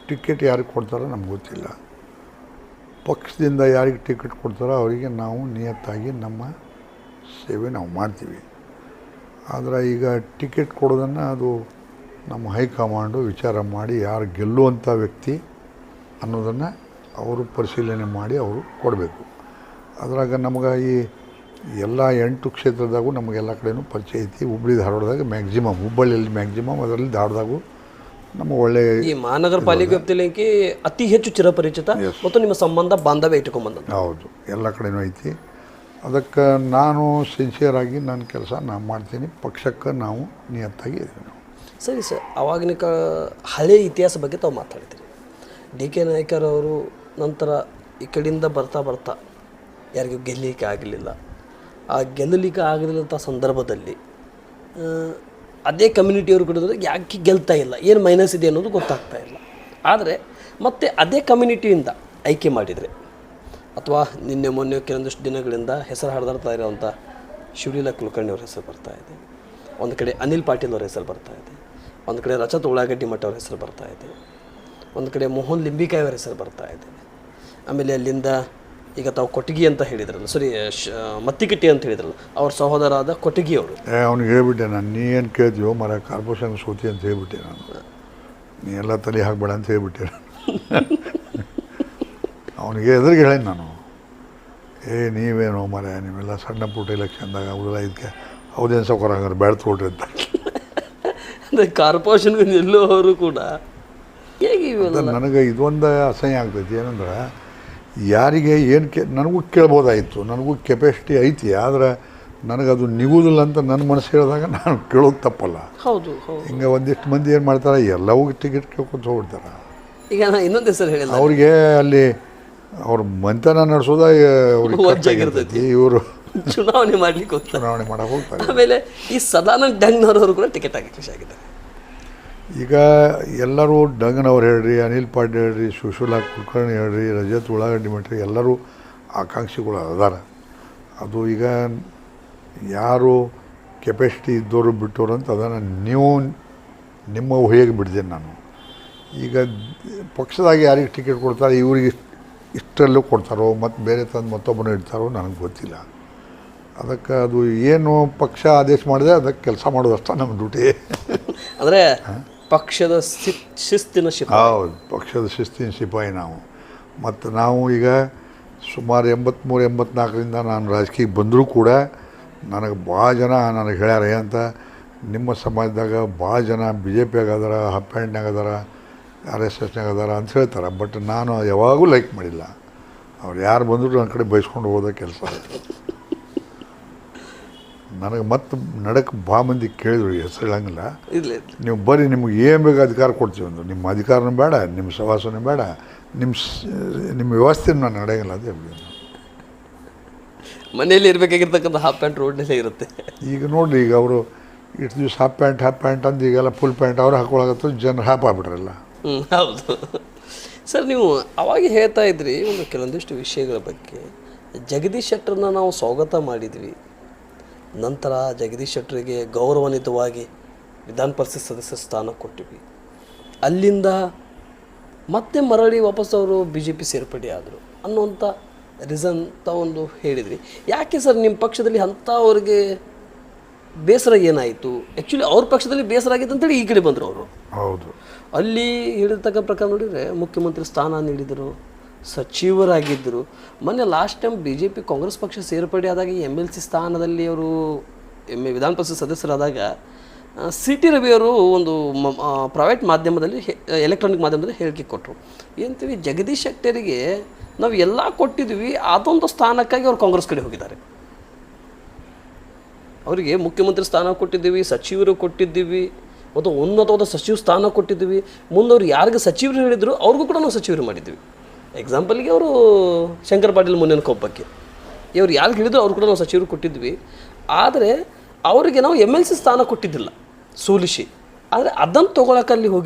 ಟಿಕೆಟ್ ಯಾರಿಗೆ ಕೊಡ್ತಾರೋ ನಮ್ಗೆ ಗೊತ್ತಿಲ್ಲ. ಪಕ್ಷದಿಂದ ಯಾರಿಗೆ ಟಿಕೆಟ್ ಕೊಡ್ತಾರೋ ಅವರಿಗೆ ನಾವು ನಿಯತ್ತಾಗಿ ನಮ್ಮ ಸೇವೆ ನಾವು ಮಾಡ್ತೀವಿ. ಆದರೆ ಈಗ ಟಿಕೆಟ್ ಕೊಡೋದನ್ನು ಅದು ನಮ್ಮ ಹೈಕಮಾಂಡು ವಿಚಾರ ಮಾಡಿ ಯಾರು ಗೆಲ್ಲುವಂಥ ವ್ಯಕ್ತಿ ಅನ್ನೋದನ್ನು ಅವರು ಪರಿಶೀಲನೆ ಮಾಡಿ ಅವರು ಕೊಡಬೇಕು. ಅದ್ರಾಗ ನಮ್ಗೆ ಈ ಎಲ್ಲ ಎಂಟು ಕ್ಷೇತ್ರದಾಗೂ ನಮಗೆಲ್ಲ ಕಡೆಯೂ ಪರಿಚಯ ಐತಿ. ಹುಬ್ಬಳ್ಳಿ ಧಾರವಾಡದಾಗ ಮ್ಯಾಕ್ಸಿಮಮ್ ಹುಬ್ಬಳ್ಳಿಯಲ್ಲಿ ಮ್ಯಾಕ್ಸಿಮಮ್ ಅದರಲ್ಲಿ ಧಾರವಾಡದಾಗೂ ನಮ್ಮ ಒಳ್ಳೆ ಈ ಮಹಾನಗರ ಪಾಲಿಕೆ ವ್ಯಾಪ್ತಿಯಲ್ಲಿ ಅತಿ ಹೆಚ್ಚು ಚಿರಪರಿಚಿತ ಮತ್ತು ನಿಮ್ಮ ಸಂಬಂಧ ಬಾಂಧವ್ಯ ಇಟ್ಟುಕೊಂಬಂದ ಹೌದು ಎಲ್ಲ ಕಡೆನೂ ಐತಿ. ಅದಕ್ಕೆ ನಾನು ಸಿನ್ಸಿಯರ್ ಆಗಿ ನನ್ನ ಕೆಲಸ ನಾನು ಮಾಡ್ತೀನಿ ಪಕ್ಷಕ್ಕೆ ನಾವು ನಿಯತ್ತಾಗಿ ಇದ್ದೀವಿ ನಾವು. ಸರಿ ಸರ್ ಅವಾಗಿನ ಕ ಹಳೆ ಇತಿಹಾಸ ಬಗ್ಗೆ ತಾವು ಮಾತಾಡ್ತೀರಿ. ಡಿ ಕೆ ನಾಯ್ಕರ್ ಅವರು ನಂತರ ಈ ಕಡೆಯಿಂದ ಬರ್ತಾ ಬರ್ತಾ ಯಾರಿಗೂ ಗೆಲ್ಲಲಿಕ್ಕೆ ಆಗಲಿಲ್ಲ. ಆ ಗೆಲ್ಲಲಿಕ್ಕೆ ಆಗಲಿಲ್ಲಂಥ ಸಂದರ್ಭದಲ್ಲಿ ಅದೇ ಕಮ್ಯುನಿಟಿಯವರು ಕೂಡ ಯಾಕೆ ಗೆಲ್ತಾ ಇಲ್ಲ? ಏನು ಮೈನಸ್ ಇದೆ ಅನ್ನೋದು ಗೊತ್ತಾಗ್ತಾ ಇಲ್ಲ. ಆದರೆ ಮತ್ತೆ ಅದೇ ಕಮ್ಯುನಿಟಿಯಿಂದ ಆಯ್ಕೆ ಮಾಡಿದರೆ ಅಥವಾ ನಿನ್ನೆ ಮೊನ್ನೆ ಕೆಲವೊಂದಿಷ್ಟು ದಿನಗಳಿಂದ ಹೆಸರು ಹಾಡ್ದಾಡ್ತಾ ಇರೋವಂಥ ಶಿವಲೀಲಾ ಕುಲಕರ್ಣಿ ಅವ್ರ ಹೆಸರು ಬರ್ತಾ ಇದೆ. ಒಂದು ಕಡೆ ಅನಿಲ್ ಪಾಟೀಲ್ ಅವ್ರ ಹೆಸರು ಬರ್ತಾ ಇದೆ. ಒಂದು ಕಡೆ ರಚತ್ ಉಳ್ಳಾಗಡ್ಡಿ ಮಠ ಅವ್ರ ಹೆಸರು ಬರ್ತಾ ಇದೆ. ಒಂದು ಕಡೆ ಮೋಹನ್ ಲಿಂಬಿಕಾಯಿ ಅವ್ರ ಹೆಸರು ಬರ್ತಾ ಇದೆ. ಆಮೇಲೆ ಅಲ್ಲಿಂದ ಈಗ ತಾವು ಕೊಟಗಿ ಅಂತ ಹೇಳಿದ್ರಲ್ಲ ಸರಿ ಮತ್ತಿಕಟ್ಟಿ ಅಂತ ಹೇಳಿದ್ರಲ್ಲ ಅವ್ರ ಸಹೋದರಾದ ಕೊಟಗಿ ಅವರು ಏ ಅವ್ನಿಗೆ ಹೇಳ್ಬಿಟ್ಟೆ ನಾನು ನೀ ಏನು ಕೇಳ್ತೀವೋ ಮರ ಕಾರ್ಪೊರೇಷನ್ ಸೋತಿ ಅಂತ ಹೇಳ್ಬಿಟ್ಟೆ ನಾನು. ನೀ ಎಲ್ಲ ತಲೆ ಹಾಕ್ಬೇಡ ಅಂತ ಹೇಳ್ಬಿಟ್ಟೆ ನಾನು. ಅವನಿಗೆ ಎದುರಿಗೆ ಹೇಳೇನು ನಾನು. ಏ ನೀವೇನೋ ಮರ ನೀವೆಲ್ಲ ಸಣ್ಣ ಪುಟ್ಟ ಇಲೆಕ್ಷನ್ದಾಗ ಅವರೆಲ್ಲ ಇದಕ್ಕೆ ಅವ್ರೇನು ಸೌಕರ್ಯ ಹಂಗಾರೆ ಬ್ಯಾಡ ತಗೊಳ್ರಿ ಅಂತ. ಅಂದರೆ ಕಾರ್ಪೊರೇಷನ್ಗೆ ನಿಲ್ಲೋರು ಕೂಡ. ಹೇಗೆ ನನಗೆ ಇದೊಂದು ಅಸಹ್ಯ ಆಗ್ತೈತಿ ಏನಂದ್ರೆ ಯಾರಿಗೆ ಏನು ಕೆ ನನಗೂ ಕೇಳ್ಬೋದಾಯಿತು. ನನಗೂ ಕೆಪಾಸಿಟಿ ಐತಿ. ಆದರೆ ನನಗದು ನಿಗುವುದಿಲ್ಲ ಅಂತ ನನ್ನ ಮನಸ್ಸು ಹೇಳಿದಾಗ ನಾನು ಕೇಳೋದು ತಪ್ಪಲ್ಲ. ಹೌದು ಹಿಂಗೆ ಒಂದಿಷ್ಟು ಮಂದಿ ಏನು ಮಾಡ್ತಾರೆ ಎಲ್ಲವೂ ಟಿಕೆಟ್ ಕೇಳ್ಕೊತ ಹೋಗ್ಬಿಡ್ತಾರೆ. ಈಗ ನಾನು ಇನ್ನೊಂದು ಹೆಸರು ಹೇಳಿಲ್ಲ. ಅವ್ರಿಗೆ ಅಲ್ಲಿ ಅವ್ರ ಮಂತನ ನಡೆಸೋದ ಅವ್ರಿಗೆ ಇವರು ಚುನಾವಣೆ ಮಾಡ್ಲಿಕ್ಕೆ ಹೋಗ್ತಾರೆ. ಚುನಾವಣೆ ಮಾಡಕ್ಕೆ ಹೋಗ್ತಾರೆ. ಆಮೇಲೆ ಈ ಸದಾನಂದ ಡಂಗ್ನವರವರು ಕೂಡ ಟಿಕೆಟ್ ಆಗಿ ಖುಷಿ ಆಗಿದ್ದಾರೆ. ಈಗ ಎಲ್ಲರೂ ಡಂಗನವ್ರು ಹೇಳ್ರಿ ಅನಿಲ್ ಪಾಂಡೆ ಹೇಳ್ರಿ ಸುಶೀಲಾ ಕುಲಕರ್ಣಿ ಹೇಳ್ರಿ ರಜತ್ ಉಳ್ಳಾಗಡ್ಡಿ ಮಟ್ರಿ ಎಲ್ಲರೂ ಆಕಾಂಕ್ಷಿಗಳು ಅದಾರ. ಅದು ಈಗ ಯಾರು ಕೆಪಾಸಿಟಿ ಇದ್ದವರು ಬಿಟ್ಟವರು ಅಂತ ಅದನ್ನು ನೀವು ನಿಮ್ಮ ಊಹೆಗೆ ಬಿಡ್ತೀನಿ ನಾನು. ಈಗ ಪಕ್ಷದಾಗ ಯಾರಿಗೆ ಟಿಕೆಟ್ ಕೊಡ್ತಾರೆ ಇವ್ರಿಗೆ ಇಷ್ಟ್- ಇಷ್ಟರಲ್ಲೂ ಕೊಡ್ತಾರೋ ಮತ್ತು ಬೇರೆ ತಂದು ಮತ್ತೊಬ್ಬನ ಇಡ್ತಾರೋ ನನಗೆ ಗೊತ್ತಿಲ್ಲ. ಅದಕ್ಕೆ ಅದು ಏನು ಪಕ್ಷ ಆದೇಶ ಮಾಡಿದೆ ಅದಕ್ಕೆ ಕೆಲಸ ಮಾಡೋದಷ್ಟೇ ನಮ್ಮ ಡ್ಯೂಟಿ ಅಂದ್ರೆ ಪಕ್ಷದ ಶಿಸ್ತಿನ ಶಿಪ್ ಹೌದು, ಪಕ್ಷದ ಶಿಸ್ತಿನ ಸಿಪಾಯಿ ನಾವು. ಮತ್ತು ನಾವು ಈಗ ಸುಮಾರು ಎಂಬತ್ತ್ಮೂರು ಎಂಬತ್ನಾಲ್ಕರಿಂದ ನಾನು ರಾಜಕೀಯಕ್ಕೆ ಬಂದರೂ ಕೂಡ ನನಗೆ ಭಾಳ ಜನ ನನಗೆ ಹೇಳ್ಯಾರ ಏನಂತ ನಿಮ್ಮ ಸಮಾಜದಾಗ ಭಾಳ ಜನ ಬಿ ಜೆ ಪಿಯಾಗ ಅದಾರ ಹಪ್ ಹ್ಯಾಂಡ್ನಾಗ ಅದಾರ ಆರ್ ಎಸ್ ಎಸ್ನಾಗ ಅದಾರ ಅಂತ ಹೇಳ್ತಾರೆ. ಬಟ್ ನಾನು ಯಾವಾಗೂ ಲೈಕ್ ಮಾಡಿಲ್ಲ. ಅವ್ರು ಯಾರು ಬಂದರೂ ನನ್ನ ಕಡೆ ಬಯಸ್ಕೊಂಡು ಹೋದ ಕೆಲಸ. ನನಗೆ ಮತ್ತೆ ನಡಕ್ಕೆ ಭಾಳ ಮಂದಿ ಕೇಳಿದ್ರು ಹೆಸರು ಹೇಳಂಗಿಲ್ಲ. ಇರ್ಲಿ ನೀವು ಬರೀ ನಿಮ್ಗೆ ಏನು ಬೇಕು ಅಧಿಕಾರ ಕೊಡ್ತೀವಿ ಅಂದರು. ನಿಮ್ಮ ಅಧಿಕಾರನೂ ಬೇಡ ನಿಮ್ಮ ಸವಾಸನೂ ಬೇಡ ನಿಮ್ಮ ನಿಮ್ಮ ವ್ಯವಸ್ಥೆ ನಾನು ನಡೆಯಂಗಿಲ್ಲ ಅದೇ ಮನೆಯಲ್ಲಿ ಇರಬೇಕಾಗಿರ್ತಕ್ಕಂಥ ಹಾಫ್ ಪ್ಯಾಂಟ್ ರೋಡ್ನಲ್ಲೇ ಇರುತ್ತೆ. ಈಗ ನೋಡಿರಿ ಈಗ ಅವರು ಇಷ್ಟು ದಿವಸ ಹಾಫ್ ಪ್ಯಾಂಟ್ ಹಾಫ್ ಪ್ಯಾಂಟ್ ಅಂದು ಈಗೆಲ್ಲ ಫುಲ್ ಪ್ಯಾಂಟ್ ಅವ್ರು ಹಾಕೊಳಕತ್ತು ಜನ ಹಾಪ್ ಆಗ್ಬಿಟ್ರಲ್ಲ. ಹೌದು. ಸರ್ ನೀವು ಅವಾಗ ಹೇಳ್ತಾ ಇದ್ರಿ ಒಂದು ಕೆಲವೊಂದಿಷ್ಟು ವಿಷಯಗಳ ಬಗ್ಗೆ. ಜಗದೀಶ್ ಶೆಟ್ಟರನ್ನ ನಾವು ಸ್ವಾಗತ ಮಾಡಿದ್ವಿ. ನಂತರ ಜಗದೀಶ್ ಶೆಟ್ಟರಿಗೆ ಗೌರವಾನ್ವಿತವಾಗಿ ವಿಧಾನ ಪರಿಷತ್ ಸದಸ್ಯ ಸ್ಥಾನ ಕೊಟ್ಟಿವಿ. ಅಲ್ಲಿಂದ ಮತ್ತೆ ಮರಳಿ ವಾಪಸ್ ಅವರು ಬಿ ಜೆ ಪಿ ಸೇರ್ಪಡೆ ಆದರು ಅನ್ನುವಂಥ ರೀಸನ್ ಒಂದು ಹೇಳಿದ್ರಿ ಯಾಕೆ ಸರ್ ನಿಮ್ಮ ಪಕ್ಷದಲ್ಲಿ ಅಂಥ ಅವ್ರಿಗೆ ಬೇಸರ ಏನಾಯಿತು? ಆ್ಯಕ್ಚುಲಿ ಅವ್ರ ಪಕ್ಷದಲ್ಲಿ ಬೇಸರ ಆಗಿತ್ತು ಅಂತೇಳಿ ಈ ಕಡೆ ಬಂದರು ಅವರು. ಹೌದು. ಅಲ್ಲಿ ಹೇಳಿರ್ತಕ್ಕ ಪ್ರಕಾರ ನೋಡಿದರೆ ಮುಖ್ಯಮಂತ್ರಿ ಸ್ಥಾನ ನೀಡಿದರು. ಸಚಿವರಾಗಿದ್ದರು. ಮೊನ್ನೆ last time B J P Congress ಪಕ್ಷ ಸೇರ್ಪಡೆ ಆದಾಗ ಎಂ ಎಲ್ ಸಿ ಸ್ಥಾನದಲ್ಲಿ ಅವರು ಎಂ ವಿಧಾನ ಪರಿಷತ್ ಸದಸ್ಯರಾದಾಗ ಸಿ ಟಿ ರವಿಯವರು ಒಂದು ಪ್ರೈವೇಟ್ ಮಾಧ್ಯಮದಲ್ಲಿ ಎಲೆಕ್ಟ್ರಾನಿಕ್ ಮಾಧ್ಯಮದಲ್ಲಿ ಹೇಳಿಕೆ ಕೊಟ್ಟರು. ಏನಂತೀವಿ ಜಗದೀಶ್ ಶೆಟ್ಟರಿಗೆ ನಾವು ಎಲ್ಲ ಕೊಟ್ಟಿದ್ವಿ ಅದೊಂದು ಸ್ಥಾನಕ್ಕಾಗಿ ಅವರು ಕಾಂಗ್ರೆಸ್ ಕಡೆ ಹೋಗಿದ್ದಾರೆ. ಅವರಿಗೆ ಮುಖ್ಯಮಂತ್ರಿ ಸ್ಥಾನ ಕೊಟ್ಟಿದ್ದೀವಿ, ಸಚಿವರು ಕೊಟ್ಟಿದ್ದೀವಿ, ಮತ್ತು ಉನ್ನತವಾದ ಸಚಿವ ಸ್ಥಾನ ಕೊಟ್ಟಿದ್ದೀವಿ. ಮುಂದೆ ಅವ್ರು ಯಾರಿಗೆ ಸಚಿವರು ಹೇಳಿದ್ರು, ಅವ್ರಿಗೂ ಕೂಡ ನಾವು ಸಚಿವರು ಮಾಡಿದ್ವಿ ಎಕ್ಸಾಂಪಲ್ಗೆ ಅವರು ಶಂಕರ್ ಪಾಟೀಲ್ ಮುನ್ನಿನ ಕೊಪ್ಪಕ್ಕೆ ಇವ್ರು ಯಾರಿಗೆ ಹಿಡಿದ್ರು ಅವ್ರು ಕೂಡ ನಾವು ಸಚಿವರು ಕೊಟ್ಟಿದ್ವಿ. ಆದರೆ ಅವರಿಗೆ ನಾವು ಎಂ ಎಲ್ ಸಿ ಸ್ಥಾನ ಕೊಟ್ಟಿದ್ದಿಲ್ಲ. ಸೋಲಿಸಿ. ಆದರೆ ಅದನ್ನು ತೊಗೊಳಕ್ಕೆ ಅಲ್ಲಿ ಹೋಗಿ